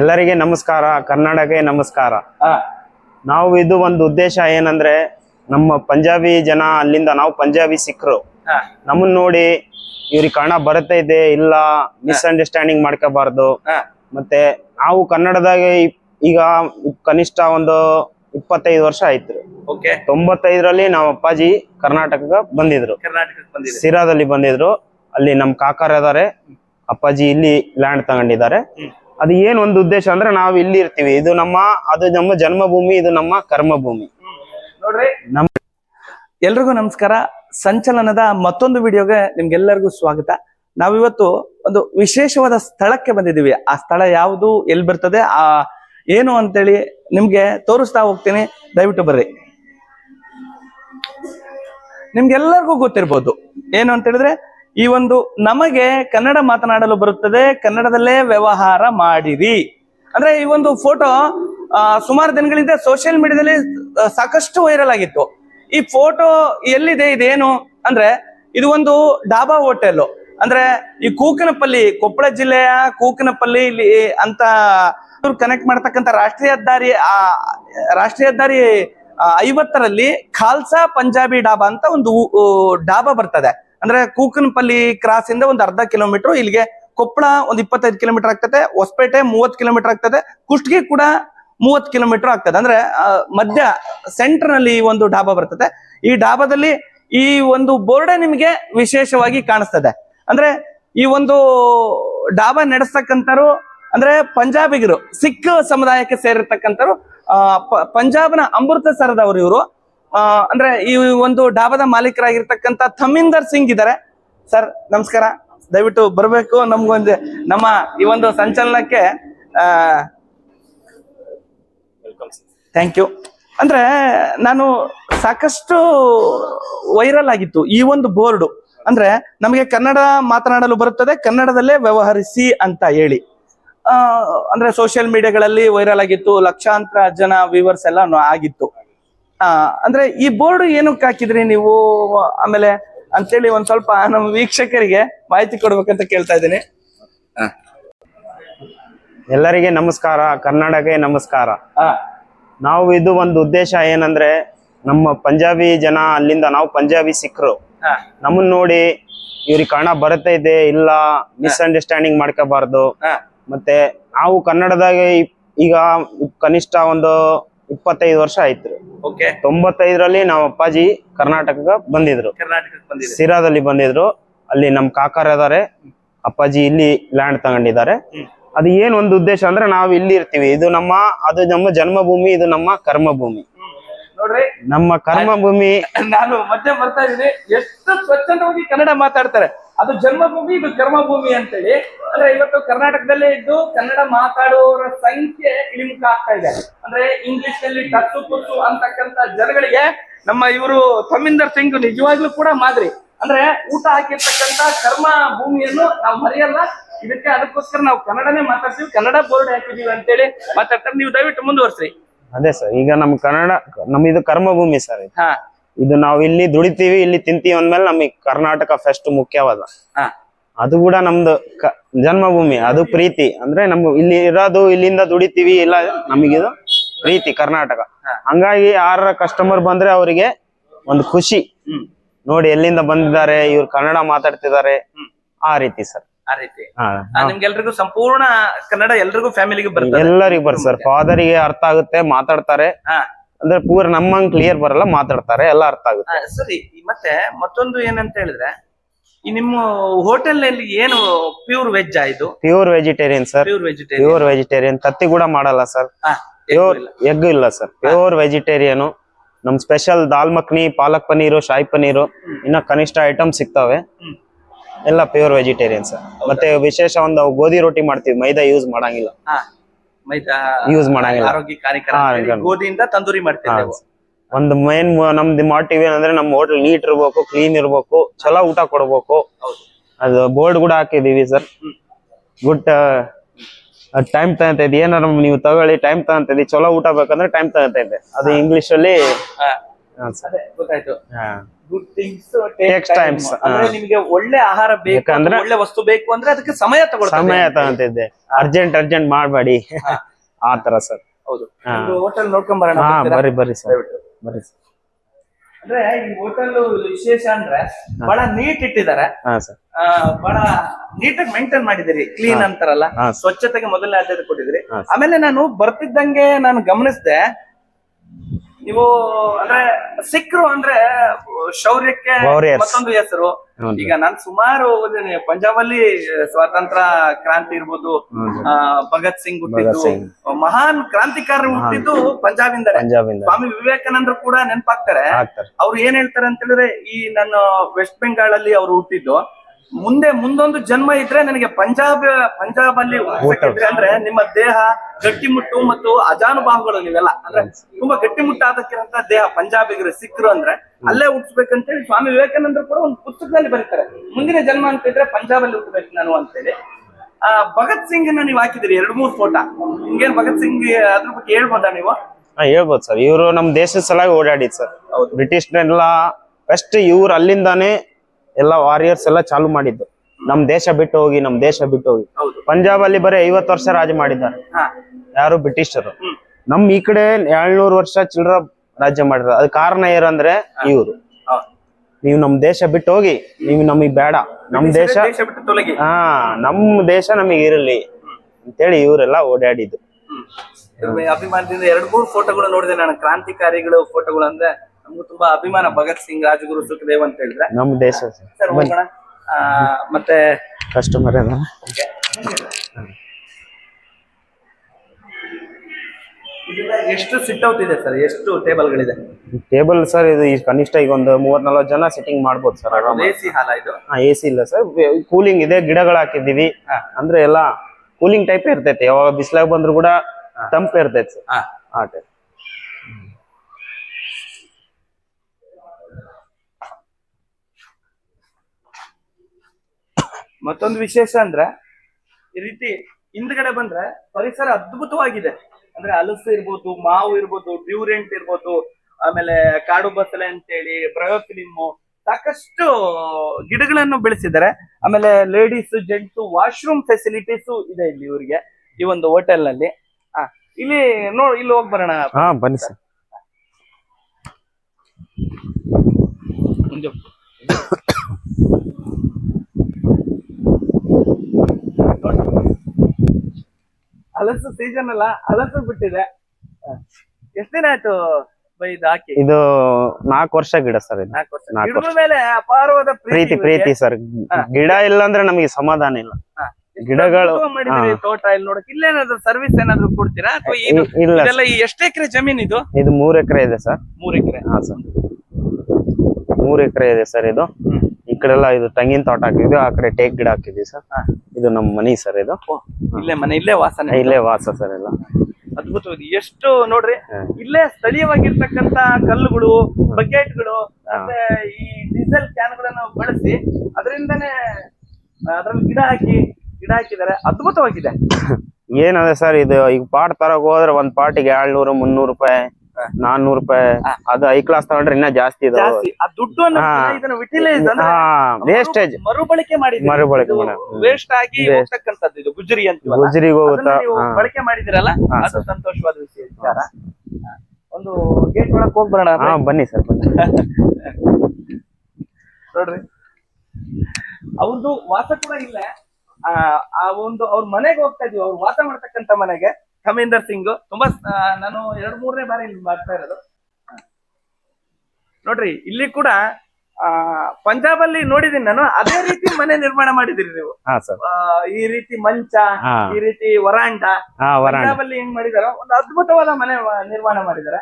ಎಲ್ಲರಿಗೆ ನಮಸ್ಕಾರ ಕರ್ನಾಟಕ ನಮಸ್ಕಾರ. ನಾವು ಇದು ಒಂದು ಉದ್ದೇಶ ಏನಂದ್ರೆ ನಮ್ಮ ಪಂಜಾಬಿ ಜನ ಅಲ್ಲಿಂದ ನಾವು ಪಂಜಾಬಿ ಸಿಖ್ರು. ಹಾ ನಮ್ಮನ್ನ ನೋಡಿ ಇವ್ರಿಗೆ ಕನ್ನಡ ಇದೆ ಇಲ್ಲ ಮಿಸ್ಅಂಡರ್ಸ್ಟ್ಯಾಂಡಿಂಗ್ ಮಾಡ್ಕೋಬಾರ್ದು. ಮತ್ತೆ ನಾವು ಕನ್ನಡದಾಗ ಈಗ ಕನಿಷ್ಠ ಒಂದು ಇಪ್ಪತ್ತೈದು ವರ್ಷ ಆಯ್ತು. ತೊಂಬತ್ತೈದರಲ್ಲಿ ನಮ್ಮ ಅಪ್ಪಾಜಿ ಕರ್ನಾಟಕಕ್ಕೆ ಬಂದಿದ್ರು. ಸಿರಾದಲ್ಲಿ ಬಂದಿದ್ರು. ಅಲ್ಲಿ ನಮ್ಮ ಕಾಕಾರ ಇದಾರೆ. ಅಪ್ಪಾಜಿ ಇಲ್ಲಿ ಲ್ಯಾಂಡ್ ತಗೊಂಡಿದ್ದಾರೆ. ಅದು ಏನ್ ಒಂದು ಉದ್ದೇಶ ಅಂದ್ರೆ ನಾವು ಇಲ್ಲಿ ಇರ್ತೀವಿ. ಇದು ನಮ್ಮ ಅದು ನಮ್ಮ ಜನ್ಮಭೂಮಿ ಇದು ನಮ್ಮ ಕರ್ಮಭೂಮಿ. ನೋಡ್ರಿ. ನಮ್ ಎಲ್ರಿಗೂ ನಮಸ್ಕಾರ. ಸಂಚಲನದ ಮತ್ತೊಂದು ವಿಡಿಯೋಗೆ ನಿಮ್ಗೆಲ್ಲರಿಗೂ ಸ್ವಾಗತ. ನಾವಿವತ್ತು ಒಂದು ವಿಶೇಷವಾದ ಸ್ಥಳಕ್ಕೆ ಬಂದಿದ್ದೀವಿ. ಆ ಸ್ಥಳ ಯಾವುದು ಎಲ್ಲಿ ಬರ್ತದೆ ಆ ಏನು ಅಂತೇಳಿ ನಿಮ್ಗೆ ತೋರಿಸ್ತಾ ಹೋಗ್ತೀನಿ. ದಯವಿಟ್ಟು ಬರ್ರಿ. ನಿಮ್ಗೆಲ್ಲರಿಗೂ ಗೊತ್ತಿರ್ಬೋದು. ಏನು ಅಂತ ಹೇಳಿದ್ರೆ ಈ ಒಂದು ನಮಗೆ ಕನ್ನಡ ಮಾತನಾಡಲು ಬರುತ್ತದೆ, ಕನ್ನಡದಲ್ಲೇ ವ್ಯವಹಾರ ಮಾಡಿರಿ. ಅಂದ್ರೆ ಈ ಒಂದು ಫೋಟೋ ಸುಮಾರು ದಿನಗಳಿಂದ ಸೋಷಿಯಲ್ ಮೀಡಿಯಾದಲ್ಲಿ ಸಾಕಷ್ಟು ವೈರಲ್ ಆಗಿತ್ತು. ಈ ಫೋಟೋ ಎಲ್ಲಿದೆ, ಇದೇನು? ಅಂದ್ರೆ, ಇದು ಒಂದು ಡಾಬಾ ಹೋಟೆಲ್ ಅಂದ್ರೆ, ಈ ಕೂಕನಪಲ್ಲಿ, ಕೊಪ್ಪಳ ಜಿಲ್ಲೆಯ ಕೂಕನಪಲ್ಲಿ ಇಲ್ಲಿ ಅಂತ ಕನೆಕ್ಟ್ ಮಾಡ್ತಕ್ಕಂಥ ರಾಷ್ಟ್ರೀಯ ಹೆದ್ದಾರಿ, ಆ, ರಾಷ್ಟ್ರೀಯ ಹೆದ್ದಾರಿ ಐವತ್ತರಲ್ಲಿ ಖಾಲ್ಸಾ ಪಂಜಾಬಿ ಡಾಬಾ ಅಂತ ಒಂದು ಡಾಬಾ ಬರ್ತದೆ. ಅಂದ್ರೆ ಕೂಕನಪಲ್ಲಿ ಕ್ರಾಸ್ ಇಂದ ಒಂದು ಅರ್ಧ ಕಿಲೋಮೀಟರ್ ಇಲ್ಲಿಗೆ ಕೊಪ್ಪಳ ಒಂದು ಇಪ್ಪತ್ತೈದು ಕಿಲೋಮೀಟರ್ ಆಗ್ತದೆ, ಹೊಸಪೇಟೆ ಮೂವತ್ತು ಕಿಲೋಮೀಟರ್ ಆಗ್ತದೆ, ಕುಷ್ಟಗಿ ಕೂಡ ಮೂವತ್ತು ಕಿಲೋಮೀಟರ್ ಆಗ್ತದೆ. ಅಂದ್ರೆ ಮಧ್ಯ ಸೆಂಟರ್ನಲ್ಲಿ ಈ ಒಂದು ಡಾಬಾ ಬರ್ತದೆ. ಈ ಡಾಬಾದಲ್ಲಿ ಈ ಒಂದು ಬೋರ್ಡೆ ನಿಮಗೆ ವಿಶೇಷವಾಗಿ ಕಾಣಿಸ್ತದೆ. ಅಂದ್ರೆ, ಈ ಒಂದು ಡಾಬಾ ನಡೆಸ್ತಕ್ಕಂಥರು ಅಂದ್ರೆ ಪಂಜಾಬಿಗರು, ಸಿಖ್ ಸಮುದಾಯಕ್ಕೆ ಸೇರಿರ್ತಕ್ಕಂಥರು ಪಂಜಾಬ್ನ ಅಮೃತಸರದವರು ಇವರು. ಅಂದ್ರೆ ಈ ಒಂದು ಡಾಬಾದ ಮಾಲೀಕರಾಗಿರ್ತಕ್ಕಂತ ಥಮಿಂದರ್ ಸಿಂಗ್ ಇದ್ದಾರೆ. ಸರ್, ನಮಸ್ಕಾರ. ದಯವಿಟ್ಟು ಬರಬೇಕು. ನಮ್ಗೊಂದು, ನಮ್ಮ ಈ ಒಂದು ಸಂಚಲನಕ್ಕೆ ಥ್ಯಾಂಕ್ ಯು ಅಂದ್ರೆ ನಾನು ಸಾಕಷ್ಟು ವೈರಲ್ ಆಗಿತ್ತು ಈ ಒಂದು ಬೋರ್ಡು. ಅಂದ್ರೆ ನಮಗೆ ಕನ್ನಡ ಮಾತನಾಡಲು ಬರುತ್ತದೆ, ಕನ್ನಡದಲ್ಲೇ ವ್ಯವಹರಿಸಿ ಅಂತ ಹೇಳಿ. ಅಂದ್ರೆ ಸೋಷಿಯಲ್ ಮೀಡಿಯಾಗಳಲ್ಲಿ ವೈರಲ್ ಆಗಿತ್ತು, ಲಕ್ಷಾಂತರ ಜನ ವ್ಯೂವರ್ಸ್ ಎಲ್ಲ ಆಗಿತ್ತು. ಅಂದ್ರೆ ಈ ಬೋರ್ಡ್ ಏನಕ್ಕೆ ಹಾಕಿದ್ರಿ ನೀವು? ಆಮೇಲೆ ಅಂತೇಳಿ ಒಂದ್ ಸ್ವಲ್ಪ ನಮ್ಮ ವೀಕ್ಷಕರಿಗೆ ಮಾಹಿತಿ ಕೊಡ್ಬೇಕಂತ ಕೇಳ್ತಾ ಇದ್ದೀನಿ. ಎಲ್ಲರಿಗೆ ನಮಸ್ಕಾರ ಕರ್ನಾಟಕ ನಮಸ್ಕಾರ. ನಾವು ಇದು ಒಂದು ಉದ್ದೇಶ ಏನಂದ್ರೆ ನಮ್ಮ ಪಂಜಾಬಿ ಜನ ಅಲ್ಲಿಂದ ನಾವು ಪಂಜಾಬಿ ಸಿಖ್ರು. ನಮ್ಮನ್ನ ನೋಡಿ ಇವ್ರಿಗೆ ಕನ್ನಡ ಇದೆ ಇಲ್ಲ ಮಿಸ್ಅಂಡರ್ಸ್ಟ್ಯಾಂಡಿಂಗ್ ಮಾಡ್ಕೋಬಾರ್ದು. ಮತ್ತೆ ನಾವು ಕನ್ನಡದಾಗ ಈಗ ಕನಿಷ್ಠ ಒಂದು ಇಪ್ಪತ್ತೈದು ವರ್ಷ ಆಯ್ತು. ಓಕೆ ತೊಂಬತ್ತೈದರಲ್ಲಿ ನಮ್ಮ ಅಪ್ಪಾಜಿ ಕರ್ನಾಟಕಕ್ಕೆ ಬಂದಿದ್ರು. ಕರ್ನಾಟಕಕ್ಕೆ ಬಂದಿದೆ. ಸಿರಾದಲ್ಲಿ ಬಂದಿದ್ರು. ಅಲ್ಲಿ ನಮ್ ಕಾಕಾರ ಇದಾರೆ. ಅಪ್ಪಾಜಿ ಇಲ್ಲಿ ಲ್ಯಾಂಡ್ ತಗೊಂಡಿದ್ದಾರೆ. ಅದು ಏನ್ ಒಂದು ಉದ್ದೇಶ ಅಂದ್ರೆ ನಾವು ಇಲ್ಲಿ ಇರ್ತೀವಿ. ಇದು ನಮ್ಮ ಅದು ನಮ್ಮ ಜನ್ಮಭೂಮಿ ಇದು ನಮ್ಮ ಕರ್ಮಭೂಮಿ. ನೋಡ್ರಿ. ನಮ್ಮ ಕರ್ಮಭೂಮಿ ನಾನು ಮತ್ತೆ ಬರ್ತಾ ಇದ್ದೀನಿ. ಎಷ್ಟು ಸ್ವಚ್ಛವಾಗಿ ಕನ್ನಡ ಮಾತಾಡ್ತಾರೆ. ಅದು ಜನ್ಮಭೂಮಿ ಇದು ಕರ್ಮಭೂಮಿ ಅಂತೇಳಿ. ಅಂದ್ರೆ ಇವತ್ತು ಕರ್ನಾಟಕದಲ್ಲೇ ಇದ್ದು ಕನ್ನಡ ಮಾತಾಡುವವರ ಸಂಖ್ಯೆ ಇಳಿಮುಖ ಆಗ್ತಾ ಇದೆ. ಅಂದ್ರೆ ಇಂಗ್ಲಿಷ್ನಲ್ಲಿ ಟಚ್ಚು ಕುಚ್ಚು ಅಂತಕ್ಕಂತ ಜನಗಳಿಗೆ ನಮ್ಮ ಇವರು ತಮಿಂದರ್ ಸಿಂಗ್ ನಿಜವಾಗ್ಲೂ ಕೂಡ ಮಾದರಿ. ಅಂದ್ರೆ ಊಟ ಹಾಕಿರ್ತಕ್ಕಂತ ಕರ್ಮ ಭೂಮಿಯನ್ನು ನಾವು ಮರೆಯಲ್ಲ. ಇದಕ್ಕೆ ಅದಕ್ಕೋಸ್ಕರ ನಾವು ಕನ್ನಡನೇ ಮಾತಾಡ್ತೀವಿ ಕನ್ನಡ ಬೋರ್ಡ್ ಹಾಕಿದೀವಿ ಅಂತೇಳಿ ಮಾತಾಡ್ತಾರೆ. ನೀವು ದಯವಿಟ್ಟು ಮುಂದುವರ್ಸ್ರಿ. ಅದೇ ಸರ್ ಈಗ ನಮ್ಮ ಕನ್ನಡ ನಮ್ ಇದು ಕರ್ಮಭೂಮಿ ಸರ್. ಹಾ. ಇದು ನಾವು ಇಲ್ಲಿ ದುಡಿತೀವಿ ಇಲ್ಲಿ ತಿಂತೀವಿ ಅಂದ್ಮೇಲೆ ನಮಗೆ ಕರ್ನಾಟಕ ಫೆಸ್ಟ್ ಮುಖ್ಯವಾದ. ಹಾ. ಅದು ಕೂಡ ನಮ್ದು ಕ- ಜನ್ಮಭೂಮಿ ಅದು ಪ್ರೀತಿ. ಅಂದ್ರೆ ನಮ್ಗೆ ಇಲ್ಲಿ ಇರೋದು ಇಲ್ಲಿಂದ ದುಡಿತೀವಿ ಇಲ್ಲ ನಮಗಿದು ಪ್ರೀತಿ ಕರ್ನಾಟಕ. ಹಂಗಾಗಿ ಯಾರ ಕಸ್ಟಮರ್ ಬಂದ್ರೆ ಅವರಿಗೆ ಒಂದು ಖುಷಿ. ಹ್ಮ್. ನೋಡಿ ಎಲ್ಲಿಂದ ಬಂದಿದ್ದಾರೆ ಇವ್ರು ಕನ್ನಡ ಮಾತಾಡ್ತಿದ್ದಾರೆ. ಆ ರೀತಿ ಸರ್. ಆ ರೀತಿ. ಆ, ನಿಮ್ಗೆಲ್ರಿಗೂ ಸಂಪೂರ್ಣ ಕನ್ನಡ ಎಲ್ರಿಗೂ ಫ್ಯಾಮಿಲಿಗೆ ಬರ್ತದೆ. ಎಲ್ಲರಿಗೂ ಬರ್ ಸರ್. ಫಾದರಿಗೆ ಅರ್ಥ ಆಗುತ್ತೆ ಮಾತಾಡ್ತಾರೆ. ಹಾ. ಅಂದ್ರೆ ಪೂರ ನಮ್ಮಂಗ್ ಕ್ಲಿಯರ್ ಬರಲ್ಲ ಮಾತಾಡ್ತಾರೆ ಎಲ್ಲ ಅರ್ಥ ಆಗುತ್ತೆ. ಸರಿ ಮತ್ತೆ ಮತ್ತೊಂದು ಏನಂತ ಹೇಳಿದ್ರೆ ಈ ನಿಮ್ಮ ಹೋಟೆಲ್ನಲ್ಲಿ ಏನು ಪ್ಯೂರ್ ವೆಜ್ ಇದು? Pure vegetarian sir pure vegetarian pure vegetarian ತತ್ತಿ ಕೂಡ ಮಾಡಲ್ಲ ಸರ್ ಪ್ಯೂರ್ ಎಗ್ ಇಲ್ಲ. ಸರ್ ಪ್ಯೂರ್ ವೆಜಿಟೇರಿಯನ್ ನಮ್ ಸ್ಪೆಷಲ್ ದಾಲ್ ಮಖನಿ ಪಾಲಕ್ ಪನೀರು ಶಾಯಿ ಪನೀರು ಇನ್ನ ಕನಿಷ್ಠ ಐಟಮ್ ಸಿಗ್ತವೆ. ಎಲ್ಲ ಪ್ಯೂರ್ ವೆಜಿಟೇರಿಯನ್ ಸರ್ ಮತ್ತೆ ವಿಶೇಷ ಒಂದು ಗೋಧಿ ರೊಟ್ಟಿ ಮಾಡ್ತೀವಿ ಮೈದಾ ಯೂಸ್ ಮಾಡಂಗಿಲ್ಲ. ಯೂಸ್ ಮಾಡಂಗಿಲ್ಲ. ಆರೋಗ್ಯ ಕಾರ್ಯಕ್ರಮ ಗೋಧಿಯಿಂದ ತಂದೂರಿ ಮಾಡ್ತೀವಿ. ಒಂದು ಮೇನ್ ನಮ್ದು ಮಾಡ್ತೀವಿ ಅಂದ್ರೆ ನಮ್ಮ ಹೋಟೆಲ್ ನೀಟ್ ಇರ್ಬೇಕು ಕ್ಲೀನ್ ಇರ್ಬೇಕು ಚಲೋ ಊಟ ಕೊಡ್ಬೇಕು. ಅದು ಬೋರ್ಡ್ ಕೂಡ ಹಾಕಿದೀವಿ ಸರ್. ಗುಡ್ ಟೈಮ್ ತಗೊಂತೈತಿ ಏನಾರ ನೀವು ತಗೊಳ್ಳಿ ಟೈಮ್ ತಗೊಂತೈತಿ ಚಲೋ ಊಟ ಬೇಕಂದ್ರೆ ಟೈಮ್ ತಗೊಂತೈತೆ ಅದು ಇಂಗ್ಲಿಷ್ ಅಲ್ಲಿ ಗೊತ್ತಾಯ್ತು. ಹಾ. ಗುಡ್ ಥಿಂಗ್ಸ್ ಟೇಕ್ಸ್ times, ಅಂದ್ರೆ. ನಿಮಗೆ ಒಳ್ಳೆ ಆಹಾರ ಬೇಕು ಅಂದ್ರೆ ಒಳ್ಳೆ ವಸ್ತು ಬೇಕು ಅಂದ್ರೆ ಅದಕ್ಕೆ ಸಮಯ ತಗೊಳ್ತದೆ. ಸಮಯ ತಗೊಂತಿದ್ದೆ. ಅರ್ಜೆಂಟ್ ಅರ್ಜೆಂಟ್ ಮಾಡಬೇಡಿ. ಆ ತರ ಸರ್. ಹೌದು. ಹೋಟೆಲ್ ನೋಡ್ಕೊಂಡ್ ಬರೋಣ ಹಾ? ಬರ್ರಿ ಬರ್ರಿ ಸರ್. ಬರ್ರಿ ಸರ್. ಅಂದ್ರೆ ಈ ಹೋಟೆಲ್ ವಿಶೇಷ ಅಂದ್ರೆ ಬಹಳ ನೀಟ್ ಇಟ್ಟಿದ್ದಾರೆ. ಬಹಳ ನೀಟಾಗಿ ಮೇಂಟೈನ್ ಮಾಡಿದಿರಿ ಕ್ಲೀನ್ ಅಂತಾರಲ್ಲ. ಸ್ವಚ್ಛತೆಗೆ ಮೊದಲನೇ ಆದ್ಯತೆ ಕೊಟ್ಟಿದ್ರಿ. ಆಮೇಲೆ ನಾನು ಬರ್ತಿದ್ದಂಗೆ ನಾನು ಗಮನಿಸಿದೆ ನೀವು ಅಂದ್ರೆ ಸಿಖ್ರು ಅಂದ್ರೆ ಶೌರ್ಯಕ್ಕೆ ಮತ್ತೊಂದು ಹೆಸರು. ಈಗ ನಾನು ಸುಮಾರು ಓದಿದ್ದೀನಿ. ಪಂಜಾಬ್ ಅಲ್ಲಿ ಸ್ವಾತಂತ್ರ್ಯ ಕ್ರಾಂತಿ ಇರ್ಬೋದು. ಆ, ಭಗತ್ ಸಿಂಗ್ ಹುಟ್ಟಿದ್ದು. ಮಹಾನ್ ಕ್ರಾಂತಿಕಾರರು ಹುಟ್ಟಿದ್ದು ಪಂಜಾಬ್ ಇಂದ ಸ್ವಾಮಿ ವಿವೇಕಾನಂದರು ಕೂಡ ನೆನಪಾಗ್ತಾರೆ. ಅವ್ರು ಏನ್ ಹೇಳ್ತಾರೆ ಅಂತ ಹೇಳಿದ್ರೆ ಈ ನಾನು ವೆಸ್ಟ್ ಬೆಂಗಾಲ್ ಅಲ್ಲಿ ಅವ್ರು ಹುಟ್ಟಿದ್ದು. ಮುಂದೆ ಮುಂದೊಂದು ಜನ್ಮ ಇದ್ರೆ ನನಗೆ ಪಂಜಾಬ್ ಪಂಜಾಬ್ ಅಲ್ಲಿ ಅಂದ್ರೆ ನಿಮ್ಮ ದೇಹ ಗಟ್ಟಿಮುಟ್ಟು ಮತ್ತು ಅಜಾನುಭಾವಗಳು ನೀವೆಲ್ಲ. ಅಂದ್ರೆ ತುಂಬಾ ಗಟ್ಟಿಮುಟ್ಟಾದಕ್ಕಿರಂತ ದೇಹ ಪಂಜಾಬಿಗರು ಸಿಕ್ಕರು ಅಂದ್ರೆ ಅಲ್ಲೇ ಹುಟ್ಸ್ಬೇಕಂತೇಳಿ ಸ್ವಾಮಿ ವಿವೇಕಾನಂದರು ಕೂಡ ಒಂದು ಪುಸ್ತಕದಲ್ಲಿ ಬರೀತಾರೆ. ಮುಂದಿನ ಜನ್ಮ ಅಂತ ಇದ್ರೆ ಪಂಜಾಬ್ ಅಲ್ಲಿ ಹುಟ್ಟಬೇಕು ನಾನು ಅಂತೇಳಿ. ಆ ಭಗತ್ ಸಿಂಗ್ ನೀವು ಹಾಕಿದಿರಿ ಎರಡ್ ಮೂರ್ ಫೋಟೋ. ನಿಮ್ಗೇನ್ ಭಗತ್ ಸಿಂಗ್ ಅದ್ರ ಬಗ್ಗೆ ಹೇಳ್ಬೋದಾ ನೀವು? ಹಾ ಹೇಳ್ಬೋದು ಸರ್. ಇವರು ನಮ್ಮ ದೇಶದ ಸಲಾಗಿ ಓಡಾಡಿದ್ ಸರ್. ಹೌದು. ಬ್ರಿಟಿಷ್ನೆಲ್ಲ ಫಸ್ಟ್ ಇವ್ರು ಅಲ್ಲಿಂದಾನೇ ಎಲ್ಲ ವಾರಿಯರ್ಸ್ ಎಲ್ಲ ಚಾಲು ಮಾಡಿದ್ದು. ನಮ್ ದೇಶ ಬಿಟ್ಟು ಹೋಗಿ ನಮ್ ದೇಶ ಬಿಟ್ಟು ಹೋಗಿ. ಪಂಜಾಬ್ ಅಲ್ಲಿ ಬರೀ ಐವತ್ ವರ್ಷ ರಾಜ ಮಾಡಿದ್ದಾರೆ. ಯಾರು ಬ್ರಿಟಿಷರು. ನಮ್ ಈ ಕಡೆ ಏಳ್ನೂರು ವರ್ಷ ಚಿಲ್ಲರ ರಾಜ್ಯ ಮಾಡಿದ್ರು ಅದ್ ಕಾರಣ ಏನಂದ್ರೆ ಇವ್ರು. ನೀವು ನಮ್ ದೇಶ ಬಿಟ್ಟು ಹೋಗಿ ನೀವು ನಮಗ್ ಬೇಡ. ನಮ್ ದೇಶ ಹಾ ನಮ್ ದೇಶ ನಮಗ್ ಇರಲಿ ಅಂತೇಳಿ ಇವರೆಲ್ಲ ಓಡಾಡಿದ್ದು. ಇವ್ರ ಅಭಿಮಾನದಿಂದ ಎರಡ್ ಮೂರು ಫೋಟೋಗಳು ನೋಡಿದೆ ನಾನು. ಕ್ರಾಂತಿಕಾರಿಗಳು ಫೋಟೋಗಳು ಅಂದ್ರೆ ನಮ್ಗೂ ತುಂಬಾ ಅಭಿಮಾನ ಭಗತ್ ಸಿಂಗ್ ರಾಜಗುರು ಸುಖದೇವ್ ಅಂತ ಹೇಳಿದ್ರೆ. ನಮ್ ದೇಶ ಸರ್. ಹೋಗೋಣ. ಆ, ಮತ್ತೆ ಕಸ್ಟಮರ್ ಅದ ಇದೆಲ್ಲ ಎಷ್ಟು ಸಿಟ್ ಔಟ್ ಇದೆ ಸರ್? ಎಷ್ಟು ಟೇಬಲ್ಗಳಿದೆ? ಟೇಬಲ್ ಸರ್ ಇದು ಈ ಕನಿಷ್ಠ ಈಗ ಒಂದು ಮೂವತ್ ನಲ್ವತ್ತು ಜನ ಸಿಟ್ಟಿಂಗ್ ಮಾಡ್ಬೋದು ಸರ್ ಆರಾಮ ಎ ಸಿ ಹಾಲ ಇದು? ಎ ಸಿ ಇಲ್ಲ ಸರ್. ಕೂಲಿಂಗ್ ಇದೆ ಗಿಡಗಳು ಹಾಕಿದ್ದೀವಿ. ಅಂದ್ರೆ ಎಲ್ಲ ಕೂಲಿಂಗ್ ಟೈಪ್ ಇರ್ತೈತೆ. ಯಾವಾಗ ಬಿಸಿಲಾಗ ಬಂದ್ರು ಕೂಡ ತಂಪು ಇರ್ತೈತೆ ಸರ್. ಹಾ. ಆ ಟೈಪ್ ಮತ್ತೊಂದು ವಿಶೇಷ ಅಂದ್ರೆ ಈ ರೀತಿ ಹಿಂದ್ಗಡೆ ಬಂದ್ರೆ ಪರಿಸರ ಅದ್ಭುತವಾಗಿದೆ. ಅಂದ್ರೆ ಹಲಸು ಇರ್ಬೋದು ಮಾವು ಇರ್ಬೋದು ಡ್ಯೂರೆಂಟ್ ಇರ್ಬೋದು ಆಮೇಲೆ ಕಾಡು ಬಸಳೆ ಅಂತೇಳಿ ಬ್ರಯೋಫಿಲಿಮ್ ಸಾಕಷ್ಟು ಗಿಡಗಳನ್ನು ಬೆಳೆಸಿದ್ದಾರೆ. ಆಮೇಲೆ ಲೇಡೀಸ್ ಜೆಂಟ್ಸ್ ವಾಶ್ರೂಮ್ ಫೆಸಿಲಿಟೀಸ್ ಇದೆ ಇಲ್ಲಿ ಇವರಿಗೆ ಈ ಒಂದು ಹೋಟೆಲ್ನಲ್ಲಿ. ಆ, ಇಲ್ಲಿ ನೋ ಇಲ್ಲಿ ಹೋಗಿ ಬರೋಣ. ಹಾ ಬನ್ನಿ ಸರ್ ಹಲಸು ಸೀಸನ್ ಅಲ್ಲ ಹಲಸು ಬಿಟ್ಟಿದೆ. ಎಷ್ಟ್ ದಿನ ಆಯ್ತು ಬೈ ಇದು ಹಾಕಿ? ಇದು ನಾಲ್ಕು ವರ್ಷ ಗಿಡ ಸರ್ ಇದು. ನಾಲ್ಕು ವರ್ಷ. ನಾಲ್ಕು ಗಿಡದ ಮೇಲೆ ಅಪಾರವಾದ ಪ್ರೀತಿ ಪ್ರೀತಿ ಸರ್. ಗಿಡ ಇಲ್ಲ ಅಂದ್ರೆ ನಮಗೆ ಸಮಾಧಾನ ಇಲ್ಲ. ಗಿಡಗಳು ಮಾಡಿದ್ರಿ ತೋಟ ಇಲ್ಲಿ ನೋಡಕ್? ಇಲ್ಲೇನಾದ್ರು ಸರ್ವಿಸ್ ಏನಾದ್ರು ಕೊಡ್ತೀರಾ? ಅಥವಾ ಇಲ್ಲ ಇದೆಲ್ಲ ಈ ಎಷ್ಟು ಎಕರೆ ಜಮೀನ್ ಇದು? ಇದು ಮೂರ್ ಎಕರೆ ಇದೆ ಸರ್. ಮೂರ್ ಎಕರೆ. ಹಾ ಸರ್. ಮೂರ್ ಎಕರೆ ಇದೆ ಸರ್ ಇದು. ಕಡೆ ಎಲ್ಲ ಇದು ತೆಂಗಿನ ತೋಟ ಹಾಕಿದ್ವಿ ಆ ಕಡೆ ಟೇಕ್ ಗಿಡ ಹಾಕಿದ್ವಿ ಸರ್. ಇದು ನಮ್ಮ ಮನಿ ಸರ್ ಇದು. ಇಲ್ಲೇ ಮನೆ ಇಲ್ಲೇ ವಾಸನೆ ಇಲ್ಲೇ ವಾಸ ಸರ್ ಎಲ್ಲ ಅದ್ಭುತವಾಗಿದೆ ಎಷ್ಟು ನೋಡ್ರಿ. ಇಲ್ಲೇ ಸ್ಥಳೀಯವಾಗಿರ್ತಕ್ಕಂತ ಕಲ್ಲುಗಳು ಬಕೆಟ್ಗಳು ಮತ್ತೆ ಈ ಡೀಸೆಲ್ ಕ್ಯಾನ್ಗಳನ್ನು ಬಳಸಿ ಅದರಿಂದನೇ ಅದ್ರಲ್ಲಿ ಗಿಡ ಹಾಕಿ ಗಿಡ ಹಾಕಿದ್ದಾರೆ. ಅದ್ಭುತವಾಗಿದೆ. ಏನದ ಸರ್ ಇದು ಈಗ ಪಾಟ್ ತರಕ್ ಹೋದ್ರೆ ಒಂದ್ ಪಾಟಿಗೆ ಏಳ್ನೂರು ಮುನ್ನೂರು ರೂಪಾಯಿ ನಾನ್ನೂರು ರೂಪಾಯಿ. ಅದು ಐ ಕ್ಲಾಸ್ ತಗೊಂಡ್ರೆ ಇನ್ನ ಜಾಸ್ತಿ ಇದು ದುಡ್ಡು ಹಾ. ಇದನ್ನ ವಿಟಿಲೈಸ್ ವೇಸ್ಟೇಜ್ ಮರುಬಳಕೆ ಮಾಡಿ ಮರುಬಳಕೆ ಮಾಡ- ವೇಸ್ಟ್ ಆಗಿ. ಹೋಗ್ತಕ್ಕಂಥದ್ದು ಇದು ಗುಜರಿ ಅಂತ ಗುಜರಿಗೆ ಹೋಗುತ್ತಾ? ಹಾ. ಬಳಕೆ ಮಾಡಿದಿರಲ್ಲ ಅದು ಸಂತೋಷವಾದ ವಿಷಯ ವಿಚಾರ. ಒಂದು ಗೇಟ್ ಒಳಗೆ ಹೋಗಿ ಬರೋಣ ಹಾ ಬನ್ನಿ ಸರ್ ಬನ್ನಿ. ನೋಡ್ರಿ. ಅವ್ರದ್ದು ವಾಸ ಕೂಡ ಇಲ್ಲ. ಆ ಆ ಒಂದು ಅವ್ರ ಮನೆಗೆ ಹೋಗ್ತಾ ಇದೀವಿ. ಅವ್ರು ವಾಸ ಮಾಡ್ತಕ್ಕಂತ ಮನೆಗೆ. ಖಮೀಂದರ್ ಸಿಂಗ್. ತುಂಬಾ ನಾನು ಎರಡ್ ಮೂರನೇ ಬಾರಿ ಇಲ್ಲಿ ಮಾಡ್ತಾ ಇರೋದು. ನೋಡ್ರಿ ಇಲ್ಲಿ ಕೂಡ ಪಂಜಾಬ್ ಅಲ್ಲಿ ನೋಡಿದೀನಿ ನಾನು. ಅದೇ ರೀತಿ ಮನೆ ನಿರ್ಮಾಣ ಮಾಡಿದಿರಿ ನೀವು. ಈ ರೀತಿ ಮಂಚ ಈ ರೀತಿ ವರಾಂಡ. ಪಂಜಾಬ್ ಅಲ್ಲಿ ಹೆಂಗ್ ಮಾಡಿದಾರ ಒಂದು ಅದ್ಭುತವಾದ ಮನೆ ನಿರ್ಮಾಣ ಮಾಡಿದಾರೆ.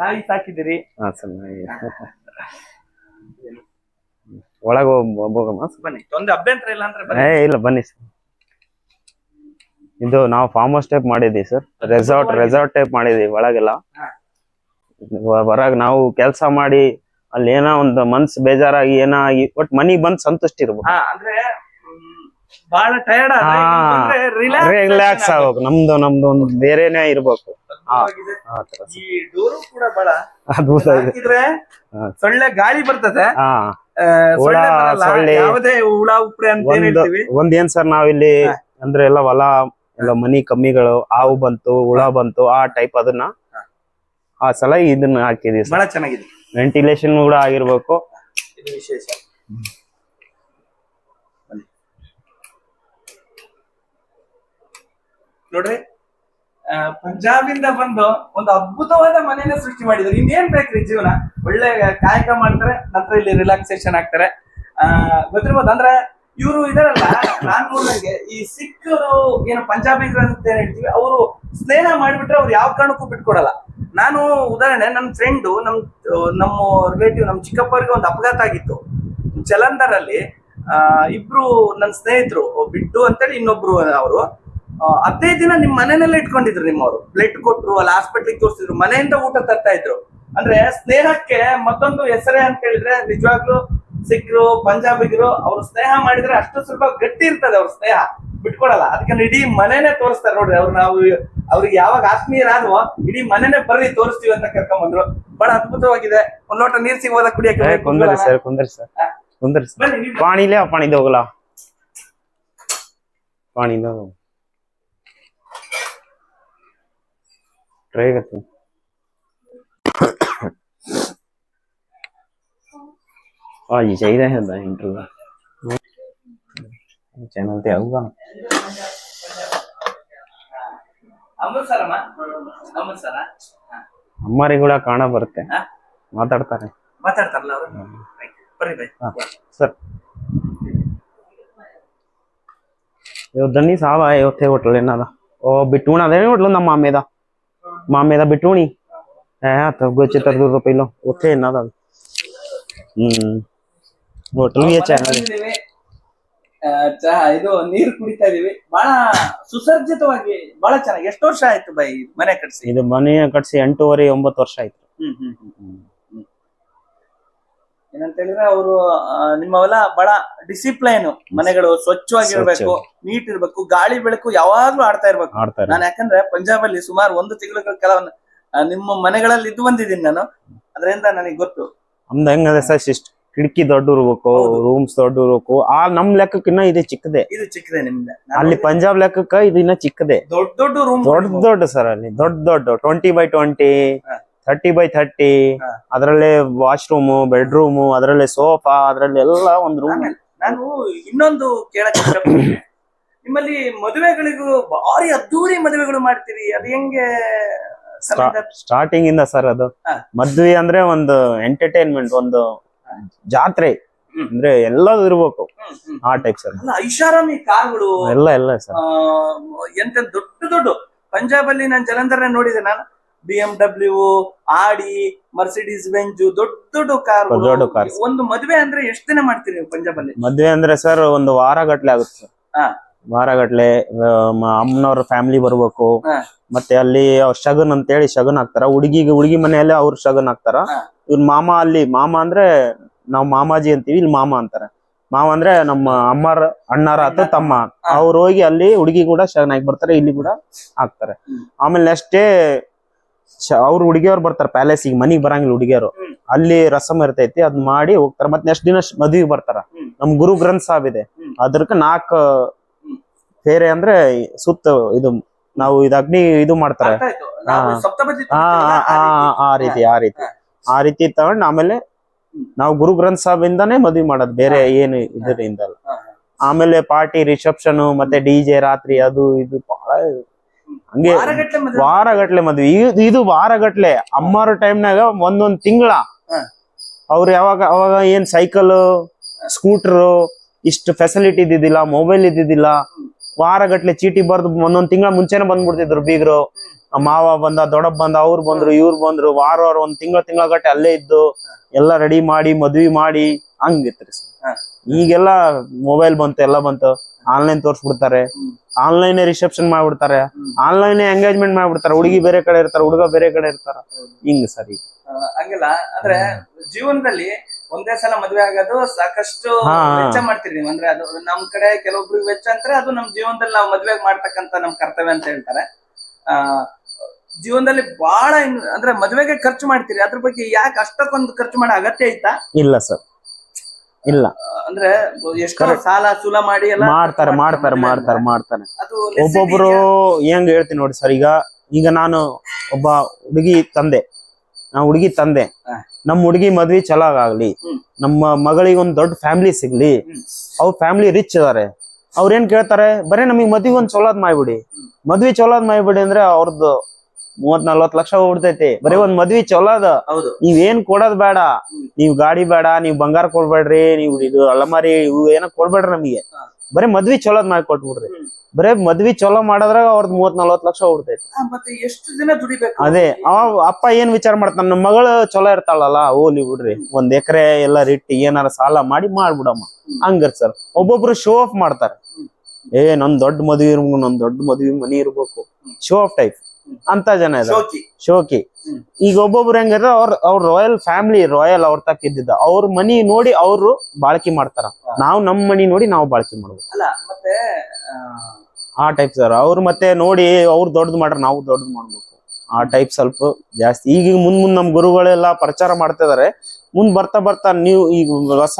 ನಾಯಿ ಸಾಕಿದಿರಿ ಒಳಗೆ ಹೋಗಮ್ಮ. ಬನ್ನಿ ಒಂದು ಅಭ್ಯಂತರ ಇಲ್ಲ ಅಂದ್ರೆ ಇಲ್ಲ ಬನ್ನಿ ಸರ್. ಇದು ನಾವು ಫಾರ್ಮ್ ಹೌಸ್ ಟೈಪ್ ಮಾಡಿದ್ವಿ ಸರ್ ರೆಸಾರ್ಟ್ ರೆಸಾರ್ಟ್ ಟೈಪ್ ಮಾಡಿದ್ವಿ ಒಳಗೆಲ್ಲ. ಹೊರಗ್ ನಾವು ಕೆಲಸ ಮಾಡಿ ಅಲ್ಲಿ ಏನೋ ಒಂದು ಮನ್ಸ್ ಬೇಜಾರಾಗಿ ಏನಾಗಿ ಒಟ್ ಮನಿಗ್ ಬಂದ್ ಸಂತುಷ್ಟಿ ಇರ್ಬೇಕು. ರಿಲ್ಯಾಕ್ಸ್ ಆಗ್ಬೇಕು. ನಮ್ದು ನಮ್ದು ಒಂದು ಬೇರೆನೆ ಇರ್ಬೇಕು. ಅದ್ಭುತ ಇದೆ ಸೊಳ್ಳೆ ಗಾಳಿ ಬರ್ತದೆ. ಒಂದೇನ್ ಏನ್ ಏನ್ ಸರ್ ನಾವಿಲ್ಲಿ ಅಂದ್ರೆ ಎಲ್ಲ ಹೊಲ ಎಲ್ಲ ಮನಿ ಕಮ್ಮಿಗಳು ಹಾವು ಬಂತು ಹುಳ ಬಂತು ಆ ಟೈಪ್ ಅದನ್ನ ಆ ಸಲ ಇದನ್ನ ಹಾಕಿದೀವಿ ಬಹಳ ಚೆನ್ನಾಗಿದೆ. ವೆಂಟಿಲೇಷನ್ ಕೂಡ ಆಗಿರ್ಬೇಕು. ಇದು ವಿಶೇಷ. ನೋಡ್ರಿ ಪಂಜಾಬಿಂದ ಬಂದು ಒಂದು ಅದ್ಭುತವಾದ ಮನೆಯನ್ನ ಸೃಷ್ಟಿ ಮಾಡಿದ್ರು. ಇನ್ನೇನ್ ಬೇಕ್ರಿ ಜೀವನ? ಒಳ್ಳೆ ಕಾಯಕ ಮಾಡ್ತಾರೆ ನಂತರ ಇಲ್ಲಿ ರಿಲ್ಯಾಕ್ಸೇಷನ್ ಆಗ್ತಾರೆ. ಗೊತ್ತಿರ್ಬೋದು ಅಂದ್ರೆ ಇವರು ಇದರಲ್ಲ, ನಾನ್ ನೋಡ್ದಂಗೆ ಈ ಸಿಖ್ ಏನು ಪಂಜಾಬಿ ಅಂತ ಏನ್ ಹೇಳ್ತೀವಿ, ಅವರು ಸ್ನೇಹ ಮಾಡಿಬಿಟ್ರೆ ಅವ್ರು ಯಾವ ಕಾರಣಕ್ಕೂ ಬಿಟ್ಕೊಡಲ್ಲ. ನಾನು ಉದಾಹರಣೆ ನನ್ನ ಫ್ರೆಂಡು ನಮ್, ನಮ್ಮ ರಿಲೇಟಿವ್ ನಮ್ಮ ಚಿಕ್ಕಪ್ಪರಿಗೆ ಒಂದು ಅಪಘಾತ ಆಗಿತ್ತು. ಜಲಂಧರ್ ಅಲ್ಲಿ ಇಬ್ರು ನನ್ನ ಸ್ನೇಹಿತರು ಬಿಟ್ಟು ಅಂತೇಳಿ ಇನ್ನೊಬ್ರು ಅವರು ಹದಿನೈದು ದಿನ ನಿಮ್ಮ ಮನೆಯಲ್ಲೇ ಇಟ್ಕೊಂಡಿದ್ರು ನಿಮ್ಮವರು. ಬ್ಲಡ್ ಕೊಟ್ರು, ಅಲ್ಲಿ ಹಾಸ್ಪಿಟ್ಲಿಗೆ ತೋರಿಸಿದ್ರು, ಮನೆಯಿಂದ ಊಟ ತರ್ತಾ ಇದ್ರು. ಅಂದ್ರೆ ಸ್ನೇಹಕ್ಕೆ ಮತ್ತೊಂದು ಹೆಸರೇ ಅಂತ ಹೇಳಿದ್ರೆ ನಿಜವಾಗ್ಲೂ ಸಿಖ್ರು ಪಂಜಾಬಿಗರು ಅವ್ರು ಸ್ನೇಹ ಮಾಡಿದ್ರೆ ಅಷ್ಟು ಸ್ವಲ್ಪ ಗಟ್ಟಿ ಇರ್ತದೆ ಅವ್ರ ಸ್ನೇಹ. ಬಿಟ್ಕೊಡಲ್ಲ. ಅದಕ್ಕೆ ಇಡೀ ಮನೆನೆ ತೋರಿಸ್ತಾರೆ ನೋಡ್ರಿ ಅವ್ರು ನಾವು ಅವ್ರಿಗೆ ಯಾವಾಗ ಆತ್ಮೀಯರಾದ್ವೋ ಇಡೀ ಮನೆನೆ ಬರ್ರಿ ತೋರಿಸ್ತೀವಿ ಅಂತ ಕರ್ಕೊಂಡ್ ಬಂದ್ರು ಬಹಳ ಅದ್ಭುತವಾಗಿದೆ. ಒಂದ್ ಲೋಟ ನೀರ್ ಸಿಗೋದ ಕುಡಿಯಕ್ಕೆ? ಕುಂದರಿ ಸರ್ ಕುಂದರಿ ಸರ್ ಕುಂದರಿ ಸರ್ ಪಾಣಿಲೇ ಪಾಣಿದ ಹೋಗಲ್ಲ. ಪಾಣಿದ ಟ್ರೈ ಆಗತ್ತೆ. ਅੱਜ ਚਾਹੀਦਾ ਹੁੰਦਾ ਇੰਟਰਵਿਊ ਚੈਨਲ ਤੇ ਆਊਗਾ ಅಮೃತಸರಮ್ಮ ಅಮೃತಸರ ಅಮ್ಮಾರಿ ಕೂಡ ಕಾಣ ಬರುತ್ತೆ ಮಾತಾಡ್ತಾರೆ ಮಾತಾಡ್ತಾರಲ್ಲ ಅವರು ಬರ್ರಿ ಬೈ ಸರ್ ਇਹ ਉਧਰ ਨਹੀਂ ਸਾਹਿਬ ਆਏ ਉੱਥੇ ਹੋਟਲ ਇਹਨਾਂ ਦਾ ਉਹ ਬਿੱਟੂ ਨਾਲ ਦੇ ਹੋਟਲ ਦਾ ਮਾਮੇ ਦਾ ਮਾਮੇ ਦਾ ਬਿੱਟੂ ਨਹੀਂ ਹੈ ਹੱਥ ਗੁਰਚਿੱਤਰ ਤੋਂ ਪਹਿਲਾਂ ਉੱਥੇ ਇਹਨਾਂ ਦਾ ਹੂੰ ಕುಡಿತಾ ಇದೀವಿ ಬಹಳ ಸುಸರ್ಜಿತವಾಗಿ ಬಹಳ ಚೆನ್ನಾಗಿ. ಎಷ್ಟು ವರ್ಷ ಆಯ್ತು ಬೈ ಮನೆ ಕಟ್ಸಿ? ಇದು ಮನೆ ಕಟ್ಸಿ ಎಂಟೂವರೆ ಒಂಬತ್ತು ವರ್ಷ ಆಯ್ತು. ಹ್ಮ್ ಹ್ಮ್ ಏನಂತ ಹೇಳಿದ್ರೆ ಅವರು ನಿಮ್ಮವೆಲ್ಲ ಬಹಳ ಡಿಸಿಪ್ಲೈನ್ ಮನೆಗಳು ಸ್ವಚ್ಛವಾಗಿರ್ಬೇಕು ನೀಟ್ ಇರ್ಬೇಕು ಗಾಳಿ ಬೆಳಕು ಯಾವಾಗ್ಲೂ ಆಡ್ತಾ ಇರ್ಬೇಕು. ನಾನು ಯಾಕಂದ್ರೆ ಪಂಜಾಬ್ ಅಲ್ಲಿ ಸುಮಾರು ಒಂದು ತಿಂಗಳ ಕೆಲವನ್ನ ನಿಮ್ಮ ಮನೆಗಳಲ್ಲಿ ಇದ್ದು ಬಂದಿದ್ದೀನಿ ನಾನು. ಅದರಿಂದ ನನಗೆ ಗೊತ್ತು. ನಮ್ದು ಹೆಂಗದೆ ಸರ್ ಶಿಸ್ಟ್. ಕಿಟಕಿ ದೊಡ್ಡ ಇರ್ಬೇಕು ರೂಮ್ಸ್ ದೊಡ್ಡ ಇರ್ಬೇಕು ಆ ನಮ್ ಲೆಕ್ಕಕ್ಕಿನ್ನ ಇದು ಚಿಕ್ಕದೆ. ಇದು ಚಿಕ್ಕದೆ ನಿಮ್ದೆ. ಅಲ್ಲಿ ಪಂಜಾಬ್ ಲೆಕ್ಕಕ್ಕ ಇದು ಇನ್ನ ಚಿಕ್ಕದೆ. ದೊಡ್ಡ ದೊಡ್ಡ ರೂಮ್ ದೊಡ್ಡ ದೊಡ್ಡ ಸರ್ ಅಲ್ಲಿ ದೊಡ್ಡ ದೊಡ್ಡ twenty by twenty. Thirty by thirty ಅದರಲ್ಲೇ ವಾಶ್ರೂಮ್ ಬೆಡ್ರೂಮ್ ಅದರಲ್ಲೇ ಸೋಫಾ ಅದರಲ್ಲಿ ಎಲ್ಲ ಒಂದು ರೂಮ್ ನಾನು ಇನ್ನೊಂದು ಕೇಳಕ್ ಇಷ್ಟಪಡ್ತೀನಿ ನಿಮ್ಮಲ್ಲಿ ಮದುವೆಗಳಿಗೂ ಭಾರಿ ಅದ್ದೂರಿ ಮದುವೆಗಳು ಮಾಡ್ತೀರಿ. ಅದು ಹೆಂಗೆ ಸ್ಟಾರ್ಟಿಂಗ್ ಇಂದ ಸರ್ ಅದು. ಮದ್ವೆ ಅಂದ್ರೆ ಒಂದು ಎಂಟರ್ಟೈನ್ಮೆಂಟ್ ಒಂದು ಜಾತ್ರೆ ಅಂದ್ರೆ ಎಲ್ಲದು ಇರ್ಬೇಕು. ಆ ಟೈಪ್ ಸರ್ ಐಷಾರಾಮಿ ಕಾರ್ಗಳು ಎಲ್ಲ ಎಲ್ಲ ಸರ್. ಎಂತ ದೊಡ್ಡ ದೊಡ್ಡ. ಪಂಜಾಬ್ ಅಲ್ಲಿ ನಾನು ಜಲಂಧರ್ ನೋಡಿದೆ ನಾನು. B M W Audi Mercedes Benz ದೊಡ್ಡ ದೊಡ್ಡ ಕಾರ್ ದೊಡ್ಡ ಕಾರ್ ಒಂದು ಮದುವೆ ಅಂದ್ರೆ ಎಷ್ಟು ದಿನ ಮಾಡ್ತೀರಿ ನೀವು ಪಂಜಾಬ್ ಅಲ್ಲಿ ಮದ್ವೆ ಅಂದ್ರೆ ಸರ್ ಒಂದು ವಾರ ಗಟ್ಲೆ ಆಗುತ್ತೆ ಸರ್. ವಾರಗಟ್ಲೆ ವಾರ ಗಟ್ಲೆ ಅಮ್ಮನವ್ರ ಫ್ಯಾಮಿಲಿ ಬರ್ಬೇಕು. ಮತ್ತೆ ಅಲ್ಲಿ ಅವ್ರ ಶಗನ್ ಅಂತೇಳಿ ಶಗನ್ ಹಾಕ್ತಾರ. ಹುಡುಗಿಗೆ ಹುಡುಗಿ ಮನೆಯಲ್ಲಿ ಅವ್ರ ಶಗನ್ ಹಾಕ್ತಾರ. ಇವ್ರ ಮಾಮ ಅಲ್ಲಿ ಮಾಮ ಅಂದ್ರೆ ನಾವ್ ಮಾಮಾಜಿ ಅಂತೀವಿ ಇಲ್ಲಿ ಮಾಮ ಅಂತಾರೆ. ಮಾವ ಅಂದ್ರೆ ನಮ್ಮ ಅಮ್ಮರ ಅಣ್ಣರ ಆತ ತಮ್ಮ. ಅವ್ರು ಹೋಗಿ ಅಲ್ಲಿ ಹುಡುಗಿ ಕೂಡ ಹಾಕಿ ಬರ್ತಾರೆ ಇಲ್ಲಿ ಕೂಡ ಹಾಕ್ತಾರೆ ಆಮೇಲೆ ನೆಕ್ಸ್ಟ್ ಡೇ ಅವ್ರ ಹುಡುಗಿಯವ್ರು ಬರ್ತಾರೆ ಪ್ಯಾಲೇಸ್ ಈಗ ಮನಿಗ್ ಬರಂಗಿಲ್ಲ ಹುಡುಗಿಯರು. ಅಲ್ಲಿ ರಸಮ್ ಇರ್ತೈತಿ ಅದ್ ಮಾಡಿ ಹೋಗ್ತಾರೆ. ಮತ್ತೆ ನೆಕ್ಸ್ಟ್ ದಿನ ಮದುವೆ ಬರ್ತಾರ. ನಮ್ ಗುರು ಗ್ರಂಥ ಸಾಬ್ ಇದೆ. ಅದಕ್ಕೆ ನಾಲ್ಕ ಹ್ಮ್. ಫೇರೆ ಅಂದ್ರೆ ಸುತ್ತ ಇದು ನಾವು ಇದು ಅಗ್ನಿ ಇದು ಮಾಡ್ತಾರೆ. ಆ- ರೀತಿ. ಆ ರೀತಿ. ಆ ರೀತಿ. ತಗೊಂಡ್ ಆಮೇಲೆ ನಾವು ಗುರು ಗ್ರಂಥ ಸಾಬ್ ಇಂದಾನೆ ಮದ್ವಿ ಮಾಡೋದು. ಬೇರೆ ಏನು ಇದರಿಂದ ಆಮೇಲೆ ಪಾರ್ಟಿ ರಿಸೆಪ್ಷನ್ ಮತ್ತೆ ಡಿ ಜೆ ರಾತ್ರಿ ಅದು ಇದು ಬಹಳ ಹಂಗೆ ವಾರಗಟ್ಲೆ ಮದುವೆ? ಇದು ಇದು ವಾರಗಟ್ಲೆ. ಅಮ್ಮಾರ ಟೈಮ್ನಾಗ ಒಂದೊಂದ್ ತಿಂಗಳ. ಅವ್ರು ಯಾವಾಗ ಅವಾಗ ಏನ್ ಸೈಕಲ್ ಸ್ಕೂಟರ್ ಇಷ್ಟು ಫೆಸಿಲಿಟಿ ಇದ್ದಿದ್ದಿಲ್ಲ ಮೊಬೈಲ್ ಇದ್ದಿದ್ದಿಲ್ಲ. ವಾರಗಟ್ಲೆ ಚೀಟಿ ಬರ್ದು ಒಂದೊಂದ್ ತಿಂಗಳ ಮುಂಚೆನೆ ಬಂದ್ಬಿಡ್ತಿದ್ರು ಬೀಗರು. ಮಾವ ಬಂದ ದೊಡ್ಡಪ್ಪ ಬಂದ ಅವ್ರು ಬಂದ್ರು ಇವ್ರು ಬಂದ್ರು ವಾರ ವಾರ ಒಂದ್ ತಿಂಗಳ ತಿಂಗಳ ಗಟ್ಟೆ ಅಲ್ಲೇ ಇದ್ದು ಎಲ್ಲ ರೆಡಿ ಮಾಡಿ ಮದ್ವಿ ಮಾಡಿ ಹಂಗಿತ್ರಿ. ಈಗೆಲ್ಲ ಮೊಬೈಲ್ ಬಂತು ಎಲ್ಲ ಬಂತು ಆನ್ಲೈನ್ ತೋರ್ಸ್ಬಿಡ್ತಾರೆ. ಆನ್ಲೈನ್ ರಿಸೆಪ್ಷನ್ ಮಾಡ್ಬಿಡ್ತಾರೆ. ಆನ್ಲೈನ್ ಎಂಗೇಜ್ಮೆಂಟ್ ಮಾಡ್ಬಿಡ್ತಾರೆ ಹುಡುಗಿ ಬೇರೆ ಕಡೆ ಇರ್ತಾರೆ ಹುಡುಗ ಬೇರೆ ಕಡೆ ಇರ್ತಾರ ಹಿಂಗ ಸರಿ ಹಂಗಿಲ್ಲ ಅಂದ್ರೆ ಜೀವನದಲ್ಲಿ ಒಂದೇ ಸಲ ಮದ್ವೆ ಆಗೋದು ಸಾಕಷ್ಟು. ವೆಚ್ಚ ಮಾಡ್ತೀರಿ ನೀವು ಅಂದ್ರೆ ಅದು ನಮ್ ಕಡೆ ಕೆಲವೊಬ್ರಿಗೆ ವೆಚ್ಚ ಅಂತಾರೆ ಅದು ನಮ್ ಜೀವನದಲ್ಲಿ ನಾವು ಮದ್ವೆ ಮಾಡ್ತಕ್ಕಂತ ನಮ್ ಕರ್ತವ್ಯ ಅಂತ ಹೇಳ್ತಾರೆ ಆ ಜೀವನದಲ್ಲಿ ಬಹಳ ಅಂದ್ರೆ ಮದುವೆಗೆ ಖರ್ಚು ಮಾಡ್ತೀರಿ. ಅದ್ರ ಬಗ್ಗೆ ಯಾಕೆ ಅಷ್ಟಕ್ಕೊಂದು ಖರ್ಚು ಮಾಡೋ ಅಗತ್ಯ ಐತಾ ಇಲ್ಲ ಸರ್. ಇಲ್ಲ. ಅಂದ್ರೆ ಎಷ್ಟೋ ಸಾಲ ಸೂಲ ಮಾಡಿ ಎಲ್ಲ ಮಾಡ್ತಾರೆ ಮಾಡ್ತಾರೆ ಮಾಡ್ತಾರೆ ಮಾಡ್ತಾನೆ ಒಬ್ಬೊಬ್ರು ಹೆಂಗ್ ಹೇಳ್ತೀನಿ ನೋಡಿ ಸರ್ ಈಗ ಈಗ ನಾನು ಒಬ್ಬ ಹುಡುಗಿ ತಂದೆ. ನಾ ಹುಡುಗಿ ತಂದೆ. ನಮ್ಮ ಹುಡುಗಿ ಮದ್ವಿ ಚಲೋ ಆಗ್ಲಿ. ನಮ್ಮ ಮಗಳಿಗೆ ಒಂದ್ ದೊಡ್ಡ ಫ್ಯಾಮಿಲಿ ಸಿಗ್ಲಿ. ಅವ್ರ ಫ್ಯಾಮಿಲಿ ರಿಚ್ ಇದಾರೆ. ಅವ್ರ ಏನ್ ಕೇಳ್ತಾರೆ ಬರೇ ನಮಗ್ ಮದ್ವಿ ಒಂದ್ ಚಲೋದ್ ಮಾಡ್ಬಿಡಿ ಮದ್ವಿ ಚೊಲೋದ್ ಮಾಡ್ಬಿಡಿ ಅಂದ್ರೆ ಅವ್ರದ್ದು ಮೂವತ್ ನಲ್ವತ್ ಲಕ್ಷ ಹೊಡ್ತೈತಿ ಬರೀ ಒಂದ್ ಮದ್ವಿ ಚಲೋ ಅದ. ಹೌದು. ನೀವ್ ಏನ್ ಕೊಡೋದ್ ಬೇಡ. ನೀವ್ ಗಾಡಿ ಬೇಡ ನೀವ್ ಬಂಗಾರ ಕೊಡ್ಬೇಡ್ರಿ ನೀವ್ ಇದು ಅಲಮಾರಿ ಇವು ಏನೋ ಕೊಡ್ಬೇಡ್ರಿ ನಮಗೆ. ಬರೀ ಮದ್ವಿ ಚಲೋದ್ ಮಾಡಿ ಕೊಟ್ಬಿಡ್ರಿ ಬರೇ ಮದ್ವಿ ಚಲೋ ಮಾಡದ್ರಾಗ ಅವ್ರದ್ ಮೂವತ್ ನಲ್ವತ್ ಲಕ್ಷ ಹೊಡ್ತೈತಿ ಎಷ್ಟು ದಿನ ದುಡಿಬೇಕು? ಅದೇ ಅವ ಅಪ್ಪ ಏನ್ ವಿಚಾರ ಮಾಡ್ತಾನ ನಮ್ಮ ಮಗಳು ಚಲೋ ಇರ್ತಾಳಲ್ಲ ಓಲಿ ಬಿಡ್ರಿ. ಒಂದ್ ಎಕರೆ ಎಲ್ಲ ಇಟ್ಟು ಏನಾರ ಸಾಲ ಮಾಡಿ ಮಾಡ್ಬಿಡಮ್ಮ. ಹಂಗರ್ ಸರ್ ಒಬ್ಬೊಬ್ರು ಶೋ ಆಫ್ ಮಾಡ್ತಾರೆ. ಏ ನನ್ ದೊಡ್ಡ ಮದ್ವಿ ನನ್ ದೊಡ್ಡ ಮದ್ವಿ ಮನಿ ಇರ್ಬೇಕು. ಶೋ ಆಫ್ ಟೈಪ್ ಅಂತ ಜನ ಇದಾರೆ. ಶೋಕಿ. ಈಗ ಒಬ್ಬೊಬ್ರು ಹೆಂಗಿದ್ರೆ ಅವ್ರ ಅವ್ರ ರಾಯಲ್ ಫ್ಯಾಮಿಲಿ ರಾಯಲ್ ಅವ್ರ ತಕ್ಕ ಇದ್ದಿದ್ದ. ಅವ್ರ ಮನಿ ನೋಡಿ ಅವ್ರು ಬಾಳ್ಕೆ ಮಾಡ್ತಾರ. ನಾವು ನಮ್ ಮನಿ ನೋಡಿ ನಾವು ಬಾಳ್ಕೆ ಮಾಡ್ಬೋದು. ಆ ಟೈಪ್ ಸರ್ ಅವ್ರು ಮತ್ತೆ ನೋಡಿ ಅವ್ರು ದೊಡ್ಡದು ಮಾಡ್ರ ನಾವು ದೊಡ್ಡದು ಮಾಡ್ಬೇಕು. ಆ ಟೈಪ್ ಸ್ವಲ್ಪ ಜಾಸ್ತಿ. ಈಗ ಮುಂದ್ ಮುಂದ್ ನಮ್ ಗುರುಗಳೆಲ್ಲ ಪ್ರಚಾರ ಮಾಡ್ತಾ ಇದಾರೆ. ಮುಂದ್ ಬರ್ತಾ ಬರ್ತಾ ನೀವು ಈಗ ಹೊಸ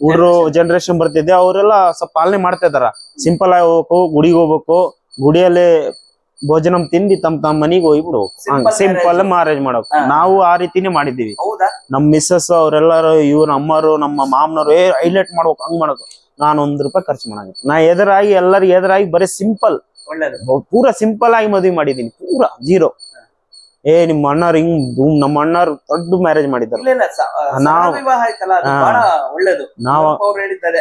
ಹುಡ್ರು ಜನರೇಷನ್ ಬರ್ತಿದ್ದೆ ಅವರೆಲ್ಲ ಸ್ವಲ್ಪ ಪಾಲನೆ ಮಾಡ್ತಾ ಇದಾರ. ಸಿಂಪಲ್ ಆಗಿ ಹೋಗ್ಬೇಕು ಗುಡಿಗೆ ಹೋಗ್ಬೇಕು ಗುಡಿಯಲ್ಲಿ ಭೋಜನ ತಿಂದು ತಮ್ ತಮ್ಮ ಮನಿಗೆ ಹೋಗ್ಬಿಡು. ಸಿಂಪಲ್ ಮ್ಯಾರೇಜ್ ಮಾಡೋಕ್. ನಾವು ಆ ರೀತಿನೇ ಮಾಡಿದ್ದೀವಿ. ನಮ್ ಮಿಸ್ಸಸ್ ಅವರೆಲ್ಲರೂ ಇವ್ರ ಅಮ್ಮರು ನಮ್ಮ ಮಾಮನವರು ಏ ಹೈಲೈಟ್ ಮಾಡ್ಬೇಕು ಹಂಗ್ ಮಾಡೋದು. ನಾನು ಒಂದ್ ರೂಪಾಯಿ ಖರ್ಚು ಮಾಡಂಗಿಲ್ಲ. ನಾ ಎದುರಾಗಿ ಎಲ್ಲರಿಗೂ ಎದುರಾಗಿ ಬರೀ ಸಿಂಪಲ್ ಪೂರಾ ಸಿಂಪಲ್ ಆಗಿ ಮದ್ವಿ ಮಾಡಿದೀನಿ. ಪೂರ ಜೀರೋ ಏ ನಿಮ್ಮ ಅಣ್ಣರ್ ಹಿಂಗ್ ಧೂಮ್ ನಮ್ಮ ಅಣ್ಣಾರು ದೊಡ್ಡ ಮ್ಯಾರೇಜ್ ಮಾಡಿದ್ದಾರೆ. ನಾವು- ಒಳ್ಳೇದು. ನಾವು ಅವ್ರು ಹೇಳಿದ್ದಾರೆ.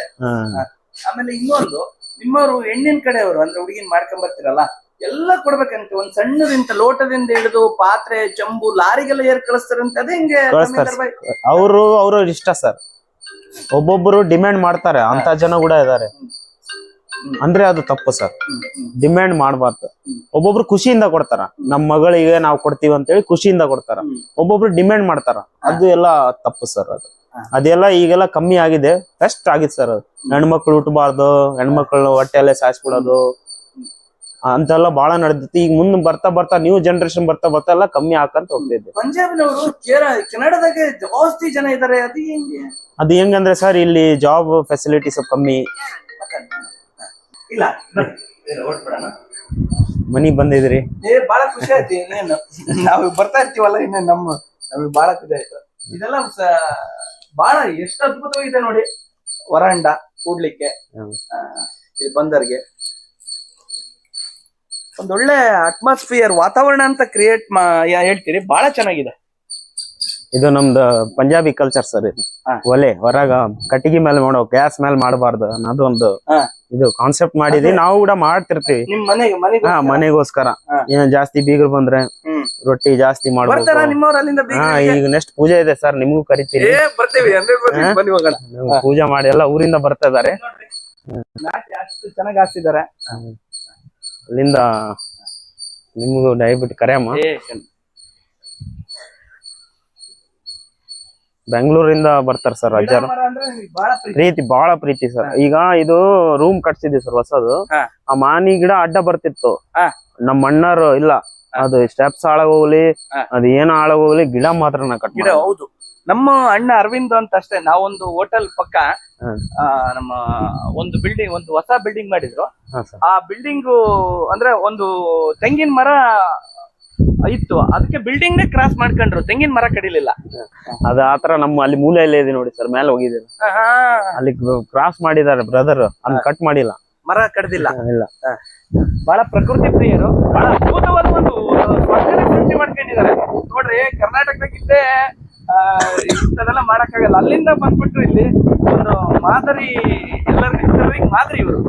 ಆಮೇಲೆ ಇನ್ನೊಂದು ನಿಮ್ಮವರು ಹೆಣ್ಣಿನ ಕಡೆಯವರು ಅಂದ್ರೆ ಹುಡುಗಿನ ಮಾಡ್ಕೊಂಡ್ ಬರ್ತಿರಲ್ಲ? ಎಲ್ಲ ಕೊಡ್ಬೇಕಂತೆ. ಒಂದ್ ಸಣ್ಣದಿಂತ ಲೋಟದಿಂದ ಹಿಡಿದು ಪಾತ್ರೆ ಚಂಬು ಲಾರಿಗೆಲ್ಲ ಏರ್ ಕಳಿಸ್ತಾರಂತೆ. ಅದೇ ಹಿಂಗೆ ಕಳಿಸ್ತಾರೆ ಸರ್. ಅವರು ಅವರು ಇಷ್ಟ ಸರ್. ಒಬ್ಬೊಬ್ಬರು ಡಿಮ್ಯಾಂಡ್ ಮಾಡ್ತಾರೆ. ಅಂತ ಜನ ಕೂಡ ಇದಾರೆ. ಅಂದ್ರೆ ಅದು ತಪ್ಪು ಸರ್. ಡಿಮ್ಯಾಂಡ್ ಮಾಡಬಾರ್ದು. ಒಬ್ಬೊಬ್ರು ಖುಷಿಯಿಂದ ಕೊಡ್ತಾರ. ನಮ್ ಮಗಳಿಗೆ ನಾವು ಕೊಡ್ತೀವಿ ಅಂತ ಹೇಳಿ ಖುಷಿಯಿಂದ ಕೊಡ್ತಾರ. ಒಬ್ಬೊಬ್ರು ಡಿಮ್ಯಾಂಡ್ ಮಾಡ್ತಾರ. ಅದು ಎಲ್ಲ ತಪ್ಪು ಸರ್ ಅದು. ಹಾ. ಅದೆಲ್ಲ ಈಗೆಲ್ಲ ಕಮ್ಮಿ ಆಗಿದೆ. ಬೆಸ್ಟ್ ಆಗಿದೆ ಸರ್ ಅದು. ಹೆಣ್ಮಕ್ಳು ಹುಟ್ಟಬಾರ್ದು ಹೆಣ್ಮಕ್ಳು ಹೊಟ್ಟೆಲ್ಲೇ ಸಾಯಿಸ್ಬಿಡೋದು. ಅಂತೆಲ್ಲ ಬಹಳ ನಡೆದಿತ್ತು. ಈಗ ಮುಂದೆ ಬರ್ತಾ ಬರ್ತಾ ನ್ಯೂ ಜನರೇಷನ್ ಬರ್ತಾ ಬರ್ತಾ ಎಲ್ಲ ಕಮ್ಮಿ ಹಾಕಂತ ಹೋಗ್ತಿದ್ದೆ ಪಂಜಾಬ್ನವರು ಕೆನಡಾದಾಗೆ ಜಾಸ್ತಿ ಜನ ಇದಾರೆ ಅದು ಹೆಂಗೆ? ಅದು ಹೆಂಗಂದ್ರೆ ಸರ್ ಇಲ್ಲಿ ಜಾಬ್ ಫೆಸಿಲಿಟೀಸ್ ಕಮ್ಮಿ. ಇಲ್ಲ. ಮನಿಗ್ ಬಂದಿದ್ರಿ? ಏ ಬಹಳ ಖುಷಿ ಆಯ್ತು ಇನ್ನೇನು. ನಾವು ಬರ್ತಾ ಇರ್ತೀವಲ್ಲ ಇನ್ನೇನು ನಮ್ಮ ನಮಗೆ ಬಹಳ ಖುಷಿ ಆಯ್ತು. ಇದೆಲ್ಲ ಬಹಳ ಎಷ್ಟು ಅದ್ಭುತವಾಗಿದೆ ನೋಡಿ. ವರಾಂಡ ಕೂಡ್ಲಿಕ್ಕೆ ಇಲ್ಲಿ ಬಂದರ್ಗೆ. ಒಂದೊಳ್ಳೆ ಅಟ್ಮಾಸ್ಫಿಯರ್ ವಾತಾವರಣ ಅಂತ ಕ್ರಿಯೇಟ್ ಹೇಳ್ತೀರಿ? ಬಹಳ ಚೆನ್ನಾಗಿದೆ. ಇದು ನಮ್ದು ಪಂಜಾಬಿ ಕಲ್ಚರ್ ಸರ್ ಇದು. ಹಾ. ಒಲೆ ಹೊರಗ ಕಟ್ಟಿಗೆ ಮೇಲೆ ಮಾಡೋ ಗ್ಯಾಸ್ ಮೇಲೆ ಮಾಡಬಾರ್ದು ಅನ್ನೋದು ಒಂದು ಹಾ. ಇದು ಕಾನ್ಸೆಪ್ಟ್ ಮಾಡಿದ್ವಿ ನಾವು ಕೂಡ ಮಾಡ್ತಿರ್ತೀವಿ. ನಿಮ್ ಮನೆಗೆ ಮನೆಗೆ ಹಾ ಮನೆಗೋಸ್ಕರ. ಹಾ. ಏನ್ ಜಾಸ್ತಿ ಬೀಗರು ಬಂದ್ರೆ ಹ್ಮ್. ರೊಟ್ಟಿ ಜಾಸ್ತಿ ಬರ್ತಾರ ಮಾಡ್ಬೇಕು ನಿಮ್ಮವ್ರ ಅಲ್ಲಿಂದ ಹಾ ಈಗ ನೆಕ್ಸ್ಟ್ ಪೂಜೆ ಇದೆ ಸರ್ ನಿಮಗೂ ಕರಿತೀವಿ ಏ ಬರ್ತೀವಿ ಹಂಡ್ರೆಡ್ ಬರ್ತೀವಿ ಹಾ? ಬನ್ನಿ ಹೋಗೋಣ. ನೀವು ಪೂಜೆ ಮಾಡಿ ಎಲ್ಲ ಊರಿಂದ ಬರ್ತಾ ಇದಾರೆ ನೋಡ್ರಿ, ನಾಟಿ ಅಷ್ಟು ಚೆನ್ನಾಗಿ ಹಾಕ್ಸಿದ್ದಾರೆ ಅಲ್ಲಿಂದ ನಿಮಗೂ ದಯವಿಟ್ಟು ಕರೆಯಮ್ಮ? ಬೆಂಗಳೂರಿಂದ ಬರ್ತಾರೆ ಸರ್ ರಜಾರು. ಪ್ರೀತಿ. ಬಹಳ ಪ್ರೀತಿ ಸರ್. ಈಗ ಇದು ರೂಮ್ ಕಟ್ಸಿದ್ವಿ ಸರ್ ಹೊಸದು. ಆ ಮಾನಿ ಗಿಡ ಅಡ್ಡ ಬರ್ತಿತ್ತು. ನಮ್ಮ ಅಣ್ಣರು ಇಲ್ಲ. ಅದು ಸ್ಟೆಪ್ಸ್ ಹಾಳಾಗೋಗ್ಲಿ ಹೋಗ್ಲಿ ಅದು ಏನೋ ಹಾಳಾಗೋಗ್ಲಿ ಗಿಡ ಮಾತ್ರ ನಾ ಕಟ್ ಹೌದು. ನಮ್ಮ ಅಣ್ಣ ಅರವಿಂದ್ ಅಂತ ಅಷ್ಟೇ ನಾವೊಂದು ಹೋಟೆಲ್ ಪಕ್ಕ. ಆ, ನಮ್ಮ ಒಂದು ಬಿಲ್ಡಿಂಗ್ ಒಂದು ಹೊಸ ಬಿಲ್ಡಿಂಗ್ ಮಾಡಿದ್ರು. ಹಾ ಸರ್. ಆ ಬಿಲ್ಡಿಂಗ್ ಅಂದ್ರೆ ಒಂದು ತೆಂಗಿನ ಮರ ಇತ್ತು. ಅದಕ್ಕೆ ಬಿಲ್ಡಿಂಗ್ ನೇ ಕ್ರಾಸ್ ಮಾಡ್ಕೊಂಡ್ರು. ತೆಂಗಿನ ಮರ ಕಡಿಲಿಲ್ಲ. ಅದು ಆತರ ನಮ್ಮ ಅಲ್ಲಿ ಮೂಲೆಯಲ್ಲೇ ಇದೆ ನೋಡಿ ಸರ್ ಮೇಲೆ ಆಹಾ, ಅಲ್ಲಿ ಕ್ರಾಸ್ ಮಾಡಿದ್ದಾರೆ ಬ್ರದರ್ ಅದ್ ಕಟ್ ಮಾಡಿಲ್ಲ. ಮರ ಕಡ್ದಿಲ್ಲ. ಇಲ್ಲ. ಬಹಳ ಪ್ರಕೃತಿ ಪ್ರಿಯರು. ಬಹಳ ಅದ್ಭುತವಾದ ಒಂದು ಸೃಷ್ಟಿ ಮಾಡ್ಕೊಂಡಿದ್ದಾರೆ. ನೋಡ್ರಿ ಕರ್ನಾಟಕದಾಗಿದ್ದೇ ಆ, ಇಂಥದೆಲ್ಲ ಮಾಡಕ್ಕಾಗಲ್ಲ. ಅಲ್ಲಿಂದ ಬಂದ್ಬಿಟ್ರು ಇಲ್ಲಿ ಒಂದು ಮಾದರಿ ಎಲ್ಲರಿಗೂ ಮಾದರಿ ಇವರು.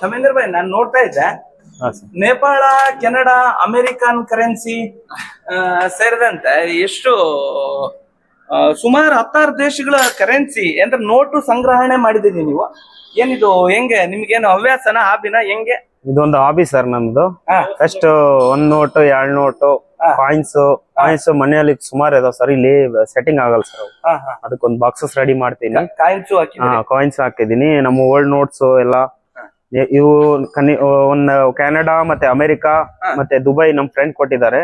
ಸಮೇಂದ್ರ ಭಾಯ್ ನಾನು ನೋಡ್ತಾ ಇದ್ದೆ. ನೇಪಾಳ ಕೆನಡಾ ಅಮೆರಿಕನ್ ಕರೆನ್ಸಿ ಸೇರಿದಂತೆ ಎಷ್ಟು ಸುಮಾರು ಹತ್ತಾರು ದೇಶಗಳ ಕರೆನ್ಸಿ ಅಂದ್ರೆ ನೋಟು ಸಂಗ್ರಹಣೆ ಮಾಡಿದೀನಿ ನೀವು. ಏನಿದು ಹೆಂಗೆ ನಿಮ್ಗೇನು ಹವ್ಯಾಸನ ಹಾಬಿನ ಹೆಂಗೆ? ಇದೊಂದು ಹಾಬಿ ಸರ್ ನಮ್ದು. ಫಸ್ಟ್ ಒಂದ್ ನೋಟು ಎರಡ್ ನೋಟು ಕಾಯಿನ್ಸ್ ಕಾಯಿನ್ಸ್ ಮನೆಯಲ್ಲಿ ಸುಮಾರು ಇದಾವ ಸರ್ ಇಲ್ಲಿ ಸೆಟ್ಟಿಂಗ್ ಆಗಲ್ಲ ಸರ್ ಅದಕ್ಕೊಂದು ಬಾಕ್ಸಸ್ ರೆಡಿ ಮಾಡ್ತೀನಿ. ಕಾಯಿನ್ಸ್ ಕಾಯಿನ್ಸ್ ಹಾಕಿದೀನಿ ನಮ್ಮ ಓಲ್ಡ್ ನೋಟ್ಸ್ ಎಲ್ಲ. ಇವು ಕನಿ ಒಂದ್ ಕೆನಡಾ ಮತ್ತೆ ಅಮೆರಿಕಾ ಮತ್ತೆ ದುಬೈ ನಮ್ ಫ್ರೆಂಡ್ ಕೊಟ್ಟಿದ್ದಾರೆ.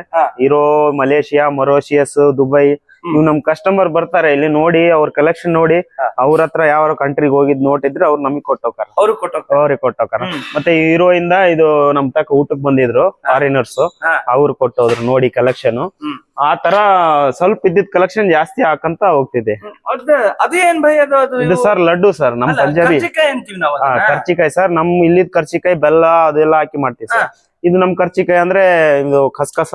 ಇರೋ ಮಲೇಷಿಯಾ ಮೊರೋಷಿಯಸ್ ದುಬೈ ಇವ್ ನಮ್ ಕಸ್ಟಮರ್ ಬರ್ತಾರೆ ಇಲ್ಲಿ ನೋಡಿ ಅವ್ರ ಕಲೆಕ್ಷನ್ ನೋಡಿ ಅವ್ರ ಹತ್ರ ಯಾವ ಕಂಟ್ರಿಗೆ ಹೋಗಿದ್ ನೋಟ್ ಇದ್ರೆ ಅವ್ರು ನಮಗ್ ಕೊಟ್ಟೋಕಾರ ಅವರು ಕೊಟ್ಟು ಅವ್ರಿಗೆ ಕೊಟ್ಟೋಕಾರ ಮತ್ತೆ ಹೀರೋ ಇಂದ ಇದು ನಮ್ ತಕ ಊಟಕ್ ಬಂದಿದ್ರು ಫಾರಿನರ್ಸ್. ಅವ್ರು ಕೊಟ್ಟೋದ್ರು ನೋಡಿ ಕಲೆಕ್ಷನ್ ಆ ತರ ಸ್ವಲ್ಪ ಇದ್ದಿದ್ ಕಲೆಕ್ಷನ್ ಜಾಸ್ತಿ ಹಾಕಂತ ಹೋಗ್ತಿದೆ. ಇದು ಸರ್ ಲಡ್ಡು ಸರ್ ನಮ್ ಪಂಜಾಬಿ. ಕರ್ಚಿಕಾಯಿ ಸರ್ ನಮ್ ಇಲ್ಲಿದ್ ಕರ್ಚಿಕಾಯಿ ಬೆಲ್ಲ ಅದೆಲ್ಲ ಹಾಕಿ ಮಾಡ್ತೀವಿ ಸರ್. ಇದು ನಮ್ ಕರ್ಚಿಕಾಯಿ ಅಂದ್ರೆ ಇದು ಖಸ್ಖಸ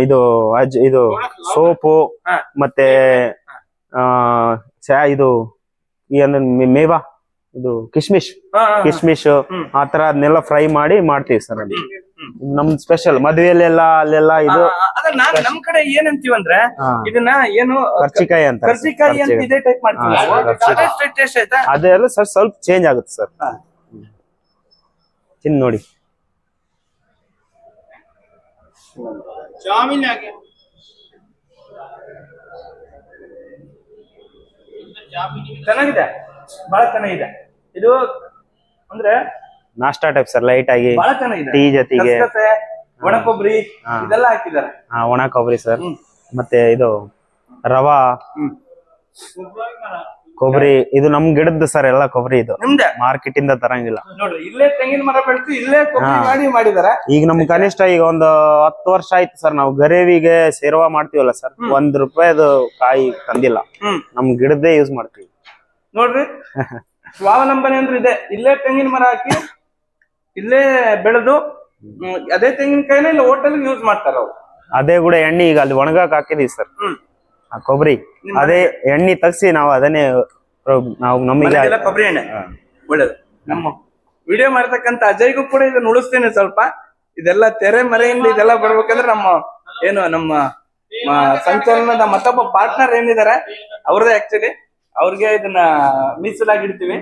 ಇದು ಅಜ್ ಇದು ಸೋಪು ಮತ್ತೆ ಆ ಚಾ- ಇದು ಮೇವಾ ಇದು ಕಿಶ್ಮಿಶ್. ಕಿಶ್ಮಿಶ್ ಆ ತರ ಅದನ್ನೆಲ್ಲ ಫ್ರೈ ಮಾಡಿ ಮಾಡ್ತೀವಿ ಸರ್ ಅಲ್ಲಿ. ನಮ್ ಸ್ಪೆಷಲ್ ಮದ್ವೆಲೆಲ್ಲ ಅಲ್ಲೆಲ್ಲ ಇದು ನಮ್ ಕಡೆ ಏನಂತೀವಿ ಅಂದ್ರೆ ಇದನ್ನ ಏನು ಕರ್ಚಿಕಾಯಿ ಅಂತ ಕರ್ಚಿಕಾಯಿ ಅದೆಲ್ಲ ಸರ್ ಸ್ವಲ್ಪ ಚೇಂಜ್ ಆಗುತ್ತೆ ಸರ್. ತಿನ್ ನೋಡಿ. ಚೆನ್ನಾಗಿದೆ. ಬಹಳ ಚೆನ್ನಾಗಿದೆ. ಇದು ಅಂದ್ರೆ ನಾಷ್ಟಾ ಟೈಪ್ ಸರ್ ಲೈಟ್ ಆಗಿ ಬಹಳ ಚೆನ್ನಾಗಿದೆ. ಟೀ ಜೊತೆಗೆ ಗಸಗಸೆ, ಒಣ ಕೊಬ್ಬರಿ ಹಾ. ಇದೆಲ್ಲ ಹಾಕಿದ್ದಾರೆ. ಆ, ಒಣ ಕೊಬ್ಬರಿ ಸರ್ ಹ್ಮ್. ಮತ್ತೆ ಇದು ರವಾ. ಹ್ಮ್. ಕೊಬ್ಬರಿ ಇದು ನಮ್ ಗಿಡದ್ದು ಸರ್ ಎಲ್ಲ ಕೊಬ್ಬರಿ ಇದು. ನಿಮ್ದೆ? ಮಾರ್ಕೆಟ್ ಇಂದ ತರಂಗಿಲ್ಲ. ನೋಡ್ರಿ ಇಲ್ಲೇ ತೆಂಗಿನ ಮರ ಬೆಳೆದು ಇಲ್ಲೇ ಕೊಬ್ಬರಿ ಹಾ. ಮಾಡಿ ಮಾಡಿದಾರೆ. ಈಗ ನಮ್ ಕನಿಷ್ಠ ಈಗ ಒಂದು ಹತ್ತು ವರ್ಷ ಆಯ್ತು ಸರ್ ನಾವು ಗರೇವಿಗೆ ಸೇರ್ವಾ ಮಾಡ್ತೀವಲ್ಲ ಸರ್ ಒಂದ್ ರೂಪಾಯಿದು ಕಾಯಿ ತಂದಿಲ್ಲ. ಹ್ಮ್. ನಮ್ ಗಿಡದ್ದೇ ಯೂಸ್ ಮಾಡ್ತೀವಿ. ನೋಡ್ರಿ ಸ್ವಾವಲಂಬನೆ ಅಂದ್ರೆ ಇದೆ. ಇಲ್ಲೇ ತೆಂಗಿನ ಮರ ಹಾಕಿ ಇಲ್ಲೇ ಬೆಳೆದು ಹ್ಮ್, ಅದೇ ತೆಂಗಿನಕಾಯಿನ ಇಲ್ಲಿ ಹೋಟೆಲ್ ಯೂಸ್ ಮಾಡ್ತಾರ ಅವ್ರು. ಅದೇ ಕೂಡ ಎಣ್ಣೆ ಈಗ ಅಲ್ಲಿ ಒಣಗಾಕ್ ಹಾಕಿದೀವಿ ಸರ್. ಹ್ಮ್. ಕೊಬ್ಬರಿ ಅದೇ ಎಣ್ಣೆ ತಗ್ಸಿ ನಾವು ಅದನ್ನೇ ಪ್ರ- ನಾವು ನಮಗೆ ಮನೆಗೆಲ್ಲ ಕೊಬ್ಬರಿ ಎಣ್ಣೆ? ಒಳ್ಳೇದು. ನಮ್ಮ ವಿಡಿಯೋ ಮಾಡ್ತಕ್ಕಂತ ಅಜಯ್ಗೂ ಕೂಡ ಇದನ್ನ ಉಳಿಸ್ತೇನೆ ಸ್ವಲ್ಪ. ಇದೆಲ್ಲ ತೆರೆ ಮರೆಯಿಂದ ಇದೆಲ್ಲ ಬರ್ಬೇಕಂದ್ರೆ ನಮ್ಮ ಏನು ನಮ್ಮ ಮ- ಸಂಚಲನದ ಮತ್ತೊಬ್ಬ ಪಾರ್ಟ್ನರ್ ಏನಿದ್ದಾರೆ ಅವ್ರದೇ ಆಕ್ಚುಲಿ ಅವ್ರಿಗೆ ಇದನ್ನ ಮೀಸಲಾಗಿ ಇಡ್ತೀವಿ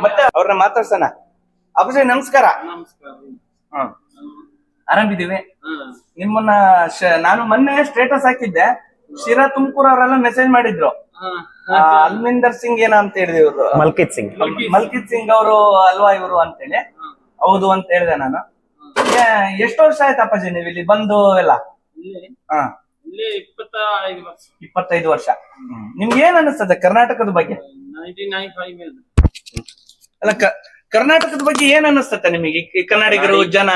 ಮತ್ತೆ ಅವ್ರನ್ನ ಮಾತಾಡ್ಸೋಣ. ಅಭಿಷೇಕ್ ನಮಸ್ಕಾರ. ಹ್ಮ್. ಆರಾಮಿದೀವಿ ನಿಮ್ಮನ್ನ ಶ- ನಾನು ಮೊನ್ನೆ ಸ್ಟೇಟಸ್ ಹಾಕಿದ್ದೆ. ಶಿರಾ ತುಮಕೂರು ಅವರೆಲ್ಲ ಮೆಸೇಜ್ ಮಾಡಿದ್ರು. ಆ, ಅಲ್ಮಿಂದರ್ ಸಿಂಗ್ ಏನ ಅಂತ ಹೇಳಿದೆ ಇವರು. ಮಲ್ಕಿತ್ ಸಿಂಗ್. ಮಲ್ಕಿತ್ ಸಿಂಗ್. ಅವರು ಅಲ್ವಾ ಇವರು ಅಂತೇಳಿ. ಹೌದು ಅಂತ ಹೇಳಿದೆ ನಾನು. ಎಷ್ಟು ವರ್ಷ ಆಯ್ತು ಅಪ್ಪಾಜಿ ನೀವು ಇಲ್ಲಿ ಬಂದು ಎಲ್ಲ? ಹಾ. ಇಲ್ಲಿ ಇಪ್ಪತ್ತ ಐದು ವರ್ಷ. ಇಪ್ಪತ್ತೈದು ವರ್ಷ. ನಿಮ್ಗೆ ಏನ್ ಅನಿಸ್ತದೆ ಕರ್ನಾಟಕದ ಬಗ್ಗೆ? ಅಲ್ಲ ಕ- ಕರ್ನಾಟಕದ ಬಗ್ಗೆ ಏನ್ ಅನಿಸ್ತತೆ ನಿಮಗೆ ಈ ಕನ್ನಡಿಗರು ಜನ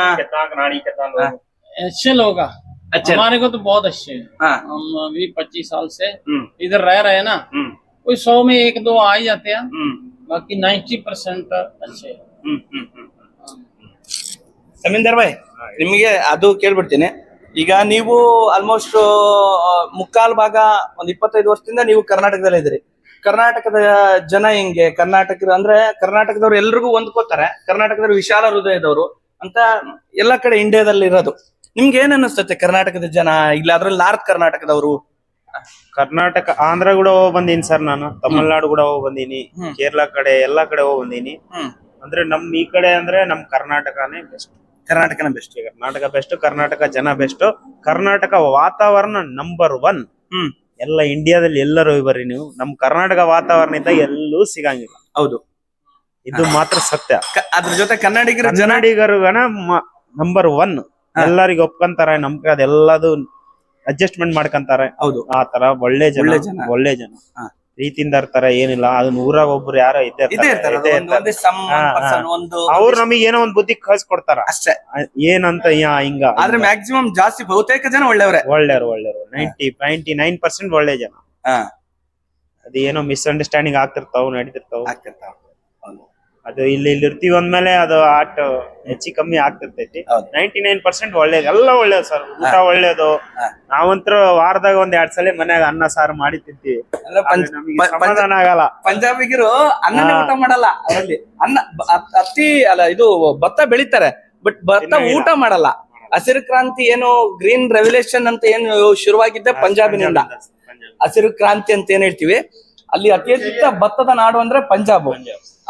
अच्छे लोग हैं। अच्छे हमारे को तो बहुत अच्छे हैं हाँ हम अभी पच्चीस साल से हम्म इधर रह रहे हैं ना हम्म कोई सौ में एक दो आ ही जाते हैं हम्म बाकी नाइन्टी परसेंट अच्छे हैं ಹ್ಮ್ ಹ್ಮ್ ಹ್ಮ್ ಸಮೀಂದರ್ ಭಾಯ್ ನಿಮಗೆ ಅದು ಕೇಳ್ಬಿಡ್ತೀನಿ ಈಗ ನೀವು ಆಲ್ಮೋಸ್ಟ್ ಮುಕ್ಕಾಲ್ ಭಾಗ ಒಂದ್ ಇಪ್ಪತ್ತೈದು ವರ್ಷದಿಂದ ನೀವು ಕರ್ನಾಟಕದಲ್ಲೇ ಇದ್ದೀರಿ ಕರ್ನಾಟಕದ ಜನ ಹಿಂಗೆ? ಕರ್ನಾಟಕ ಅಂದ್ರೆ ಕರ್ನಾಟಕದವ್ರು ಎಲ್ರಿಗೂ ಹೊಂದ್ಕೋತಾರೆ. ಕರ್ನಾಟಕದವ್ರು ವಿಶಾಲ ಹೃದಯದವರು ಅಂತ ಎಲ್ಲ ಕಡೆ ಇಂಡಿಯಾದಲ್ಲಿ ಇರೋದು. ನಿಮ್ಗೆ ಏನ್ ಅನಿಸ್ತತೆ ಕರ್ನಾಟಕದ ಜನ? ಇಲ್ಲ ಅದ್ರಲ್ಲಿ ನಾರ್ತ್ ಕರ್ನಾಟಕದವರು? ಕರ್ನಾಟಕ ಆಂಧ್ರ ಕೂಡ ಹೋಗ್ ಬಂದೀನಿ ಸರ್ ನಾನು. ತಮಿಳ್ನಾಡು ಕೂಡ ಹೋಗ್ ಬಂದೀನಿ. ಹ್ಮ್. ಕೇರಳ ಕಡೆ ಎಲ್ಲಾ ಕಡೆ ಹೋಗ್ ಬಂದೀನಿ. ಹ್ಮ್. ಅಂದ್ರೆ ನಮ್ ಈ ಕಡೆ ಅಂದ್ರೆ ನಮ್ ಕರ್ನಾಟಕನೇ ಬೆಸ್ಟ್. ಕರ್ನಾಟಕನ ಬೆಸ್ಟ್. ಕರ್ನಾಟಕ ಬೆಸ್ಟ್ ಕರ್ನಾಟಕ ಜನ ಬೆಸ್ಟ್. ಕರ್ನಾಟಕ ವಾತಾವರಣ ನಂಬರ್ ಒನ್ ಹ್ಮ್. ಎಲ್ಲ ಇಂಡಿಯಾದಲ್ಲಿ ಎಲ್ಲರೂ ಬರ್ರಿ ನೀವು. ನಮ್ ಕರ್ನಾಟಕ ವಾತಾವರಣ ಇದ್ದಾಗ ಎಲ್ಲೂ ಸಿಗಂಗಿಲ್ಲ. ಹೌದು. ಇದು ಮಾತ್ರ ಸತ್ಯ. ಅದ್ರ ಜೊತೆ ಕನ್ನಡಿಗರ ಜನ ಕನ್ನಡಿಗರುಗನ ನಂಬರ್ ಒನ್ ಎಲ್ಲರಿಗೂ ಒಪ್ಕೊಂತಾರೆ ನಮ್ಗೆ ಅದೆಲ್ಲದು ಅಡ್ಜಸ್ಟ್ಮೆಂಟ್ ಮಾಡ್ಕೊಂತಾರೆ. ಹೌದು. ಆ ತರ ಒಳ್ಳೆ ಜನ ಒಳ್ಳೆ ಜನ. ಒಳ್ಳೆ ಇರ್ತಾರ ಏನಿಲ್ಲ. ಅದನ್ನ ಊರಾಗ ಒಬ್ರು ಯಾರೋ ಇದ್ದೇ ಇದೇ ಇರ್ತಾರೆ, ಇರ್ತಾರೆ. ಇದ್ದೇ ಅದು ಒಂದು- ಇರ್ತಾರೆ. ಒಂದಿಷ್ಟು some ಹಾ, one person, ಒಂದು ಅವ್ರು ನಮಗೆ ಏನೋ ಒಂದ್ ಬುದ್ಧಿ ಕಳ್ಸಿಕೊಡ್ತಾರ ಅಷ್ಟೇ. ಏನಂತ ಯಾ ಹಿಂಗ ಆದ್ರೆ ಮ್ಯಾಕ್ಸಿಮಮ್ ಜಾಸ್ತಿ ಬಹುತೇಕ ಜನ ಒಳ್ಳೆಯವರೇ. ಒಳ್ಳೆಯವ್ರು ಒಳ್ಳೆಯವ್ರು. ನೈಂಟಿ ನೈಂಟಿ ನೈನ್ ಪರ್ಸೆಂಟ್ ಒಳ್ಳೆ ಜನ. ಅದೇನೋ ಮಿಸ್ಅಂಡರ್ಸ್ಟ್ಯಾಂಡಿಂಗ್ ಆಗ್ತಿರ್ತಾವ ನಡೀತಿರ್ತಾವ. ಆಗ್ತಿರ್ತಾವ. ಅದು ಇಲ್ಲಿ ಇಲ್ಲಿ ಇರ್ತೀವಿ ಅಂದ್ಮೇಲೆ ಅದು ಆಟ ಹೆಚ್ಚಿ ಕಮ್ಮಿ ಆಗ್ತಿರ್ತೈತಿ. ಹೌದು. ನೈಂಟಿ ನೈನ್ ಪರ್ಸೆಂಟ್ ಒಳ್ಳೇದು ಎಲ್ಲ ಒಳ್ಳೇದು ಸರ್. ಊಟ ಒಳ್ಳೇದು. ಹಾ. ನಾವಂತ್ರ ವಾರದಾಗ ಒಂದ್ ಎರಡ್ ಸಲ ಮನ್ಯಾಗ ಅನ್ನ ಸಾರು ಮಾಡಿ ತಿಂತೀವಿ. ಅಂದ್ರೆ ಪಂಚ್- ಆದ್ರೆ ನಮಗೆ ಪಂಚ- ಸಮಾಧಾನ ಆಗಲ್ಲ. ಪಂಜಾಬಿಗರು ಅನ್ನನೇ ಹಾ. ಊಟ ಮಾಡಲ್ಲ. ಅವರಲ್ಲಿ ಅನ್ನ ಬ- ಅತ್- ಅಲ್ಲ ಇದು ಭತ್ತ ಬೆಳಿತಾರೆ. ಬಟ್ ಭತ್ತ ತಿನ್ನಂಗಿಲ್ಲ. ಊಟ ಮಾಡಲ್ಲ. ಹಸಿರು ಕ್ರಾಂತಿ ಏನು ಗ್ರೀನ್ ರೆವಲ್ಯೂಷನ್ ಅಂತ ಏನು ಶುರುವಾಗಿದ್ದೆ ಪಂಜಾಬಿನಿಂದ. ಹಸಿರು ಕ್ರಾಂತಿ ಅಂತ ಏನ್ ಹೇಳ್ತೀವಿ? ಅಲ್ಲಿ ಅತಿ ಹೆಚ್ಚು ಭತ್ತದ ನಾಡು ಅಂದ್ರೆ ಪಂಜಾಬ್.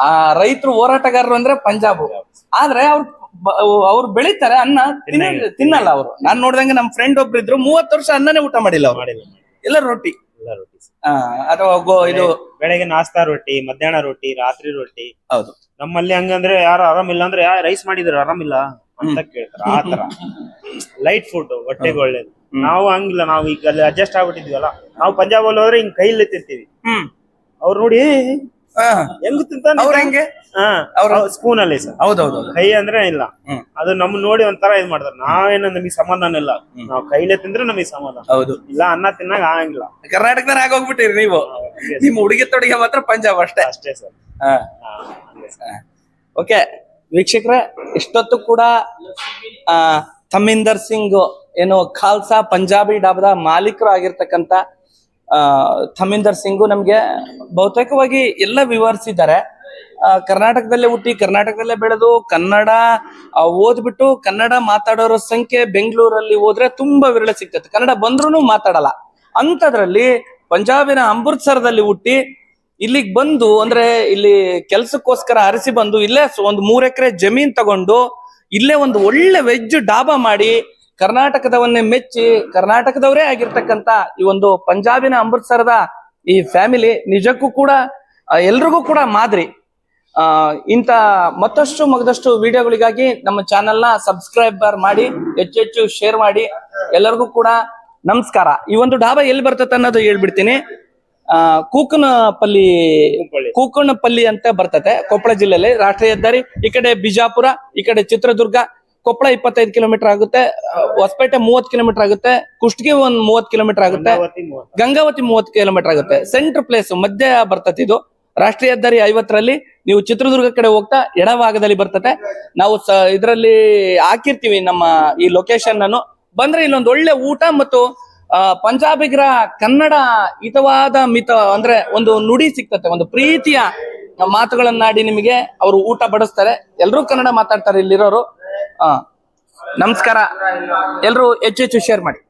ಆ ರೈತರು ಹೋರಾಟಗಾರರು ಅಂದ್ರೆ ಪಂಜಾಬ್. ಆದ್ರೆ ಅವ್ರು ಅವ್ರು ಬೆಳಿತಾರೆ ಅನ್ನ ತಿನ್ನ- ತಿನ್ನಲ್ಲ ಅವರು. ನಾನ್ ನೋಡ್ದಂಗೆ ನಮ್ ಫ್ರೆಂಡ್ ಒಬ್ರು ಇದ್ರು ಮೂವತ್ತು ವರ್ಷ ಅನ್ನನೇ ಊಟ ಮಾಡಿಲ್ಲ ಅವ್ರು. ಎಲ್ಲ ರೊಟ್ಟಿ. ಅಥವಾ ಇದು ಬೆಳಗ್ಗೆ ನಾಸ್ತಾ ರೊಟ್ಟಿ ಮಧ್ಯಾಹ್ನ ರೊಟ್ಟಿ ರಾತ್ರಿ ರೊಟ್ಟಿ. ಹೌದು. ನಮ್ಮಲ್ಲಿ ಹಂಗಂದ್ರೆ ಯಾರು ಆರಾಮಿಲ್ಲ ಅಂದ್ರೆ ರೈಸ್ ರೈಸ್ ಮಾಡಿದ್ರು ಆರಾಮಿಲ್ಲ ಅಂತ ಕೇಳ್ತಾರೆ. ಆತರ ಲೈಟ್ ಫುಡ್ ಹೊಟ್ಟೆಗೆ ಒಳ್ಳೇದು. ನಾವು ಹಂಗಿಲ್ಲ. ನಾವು ಈಗ ಅಲ್ಲಿ ಅಡ್ಜಸ್ಟ್ ಆಗ್ಬಿಟ್ಟಿದ್ವಲ್ಲ. ನಾವು ಪಂಜಾಬ್ ಅಲ್ಲಿ ಹೋದ್ರೆ ಹಿಂಗ್ ಕೈಲಿ ತಿಂತೀವಿ ಹ್ಮ್. ಅವ್ರು ನೋಡಿ ಹೆಂಗ್ ತಿಂತಾನೆ ಅವ್ರ್ ಹೆಂಗೆ? ಅವ್ರು- ಸ್ಪೂನ್ ಅಲ್ಲಿ ಸರ್. ಹೌದೌದು ಕೈ ಅಂದ್ರೆ ಇಲ್ಲ. ಅದು ನಮ್ ನೋಡಿ ಒಂಥರ ಇದ್ ಮಾಡ್ತಾರೆ. ನಾವೇನ ನಮಗೆ ಸಮಾಧಾನ ಇಲ್ಲ. ನಾವ್ ಕೈಲೆ ತಿಂದ್ರೆ ನಮಗೆ ಸಮಾಧಾನ. ಹೌದು. ಇಲ್ಲ ಅನ್ನ ತಿನ್ನಾಗ ಆಗಂಗಿಲ್ಲ. ಕರ್ನಾಟಕದಾಗ ಆಗೋಗ್ಬಿಟ್ಟಿರಿ ನೀವು. ನಿಮ್ ಹುಡುಗಿ ತೊಡಿಗೆ ಮಾತ್ರ ಪಂಜಾಬ್ ಅಷ್ಟೇ. ಅಷ್ಟೇ ಸರ್. ಓಕೆ ವೀಕ್ಷಕರೇ ಇಷ್ಟೊತ್ತು ಕೂಡ ಆ, ತಮಿಂದರ್ ಸಿಂಗ್ ಏನು ಖಾಲ್ಸಾ ಪಂಜಾಬಿ ಡಾಬಾದ ಮಾಲೀಕರು ಆಗಿರ್ತಕ್ಕಂಥ ಆ, ತಮಿಂದರ್ ಸಿಂಗು ನಮಗೆ ಬಹುತೇಕವಾಗಿ ಎಲ್ಲ ವಿವರಿಸಿದ್ದಾರೆ. ಕರ್ನಾಟಕದಲ್ಲೇ ಹುಟ್ಟಿ ಕರ್ನಾಟಕದಲ್ಲೇ ಬೆಳೆದು ಕನ್ನಡ ಓದ್ಬಿಟ್ಟು ಕನ್ನಡ ಮಾತಾಡೋರ ಸಂಖ್ಯೆ ಬೆಂಗಳೂರಲ್ಲಿ ಹೋದ್ರೆ ತುಂಬಾ ವಿರಳ ಸಿಗ್ತದೆ ಕನ್ನಡ ಬಂದ್ರೂ ಮಾತಾಡಲ್ಲ. ಅಂಥದ್ರಲ್ಲಿ ಪಂಜಾಬಿನ ಅಮೃತ್ಸರದಲ್ಲಿ ಹುಟ್ಟಿ ಇಲ್ಲಿಗೆ ಬಂದು ಅಂದ್ರೆ ಇಲ್ಲಿ ಕೆಲ್ಸಕ್ಕೋಸ್ಕರ ಅರಸಿ ಬಂದು ಇಲ್ಲೇ ಒಂದು ಮೂರ್ ಎಕರೆ ಜಮೀನ್ ತಗೊಂಡು ಇಲ್ಲೇ ಒಂದು ಒಳ್ಳೆ ವೆಜ್ ಡಾಬಾ ಮಾಡಿ ಕರ್ನಾಟಕದವನ್ನೇ ಮೆಚ್ಚಿ ಕರ್ನಾಟಕದವರೇ ಆಗಿರ್ತಕ್ಕಂತ ಈ ಒಂದು ಪಂಜಾಬಿನ ಅಮೃತ್ಸರದ ಈ ಫ್ಯಾಮಿಲಿ ನಿಜಕ್ಕೂ ಕೂಡ ಎಲ್ರಿಗೂ ಕೂಡ ಮಾದರಿ. ಆ ಇಂತ ಮತ್ತಷ್ಟು ಮಗದಷ್ಟು ವಿಡಿಯೋಗಳಿಗಾಗಿ ನಮ್ಮ ಚಾನೆಲ್ನ ಸಬ್ಸ್ಕ್ರೈಬರ್ ಮಾಡಿ ಹೆಚ್ಚು ಹೆಚ್ಚು ಶೇರ್ ಮಾಡಿ ಎಲ್ಲರಿಗೂ ಕೂಡ ನಮಸ್ಕಾರ. ಈ ಒಂದು ಡಾಬಾ ಎಲ್ಲಿ ಬರ್ತದೆ ಅನ್ನೋದು ಹೇಳ್ಬಿಡ್ತೀನಿ. ಆ ಕೂಕನಪಲ್ಲಿ. ಕೂಕನಪಲ್ಲಿ ಅಂತ ಬರ್ತತೆ. ಕೊಪ್ಪಳ ಜಿಲ್ಲೆಯಲ್ಲಿ ರಾಷ್ಟ್ರೀಯ ಹೆದ್ದಾರಿ ಈ ಕಡೆ ಬಿಜಾಪುರ ಈ ಕಡೆ ಚಿತ್ರದುರ್ಗ ಕೊಪ್ಪಳ ಇಪ್ಪತ್ತೈದು ಕಿಲೋಮೀಟರ್ ಆಗುತ್ತೆ ಹೊಸಪೇಟೆ ಮೂವತ್ ಕಿಲೋಮೀಟರ್ ಆಗುತ್ತೆ ಕುಷ್ಟಗಿ ಒಂದ್ ಮೂವತ್ ಕಿಲೋಮೀಟರ್ ಆಗುತ್ತೆ ಗಂಗಾವತಿ ಮೂವತ್ತು. ಕಿಲೋಮೀಟರ್ ಆಗುತ್ತೆ. ಸೆಂಟರ್ ಪ್ಲೇಸ್ ಮಧ್ಯ ಬರ್ತತಿ ಇದು. ರಾಷ್ಟ್ರೀಯ ಹೆದ್ದಾರಿ ಐವತ್ತರಲ್ಲಿ ನೀವು ಚಿತ್ರದುರ್ಗ ಕಡೆ ಹೋಗ್ತಾ ಎಡಭಾಗದಲ್ಲಿ ಬರ್ತತೆ. ನಾವು ಇದರಲ್ಲಿ ಹಾಕಿರ್ತೀವಿ ನಮ್ಮ ಈ ಲೊಕೇಶನ್ ಅನ್ನು. ಬಂದ್ರೆ ಇಲ್ಲೊಂದು ಒಳ್ಳೆ ಊಟ ಮತ್ತು ಪಂಜಾಬಿಗರ ಕನ್ನಡ ಹಿತವಾದ ಮಿತ ಅಂದ್ರೆ ಒಂದು ನುಡಿ ಸಿಗ್ತತೆ ಒಂದು ಪ್ರೀತಿಯ ಮಾತುಗಳನ್ನಾಡಿ ನಿಮಗೆ ಅವರು ಊಟ ಬಡಿಸ್ತಾರೆ. ಎಲ್ಲರೂ ಕನ್ನಡ ಮಾತಾಡ್ತಾರೆ ಇಲ್ಲಿರೋರು. ಆ ನಮಸ್ಕಾರ. ಎಲ್ಲರೂ ಹೆಚ್ಚು ಹೆಚ್ಚು ಶೇರ್ ಮಾಡಿ.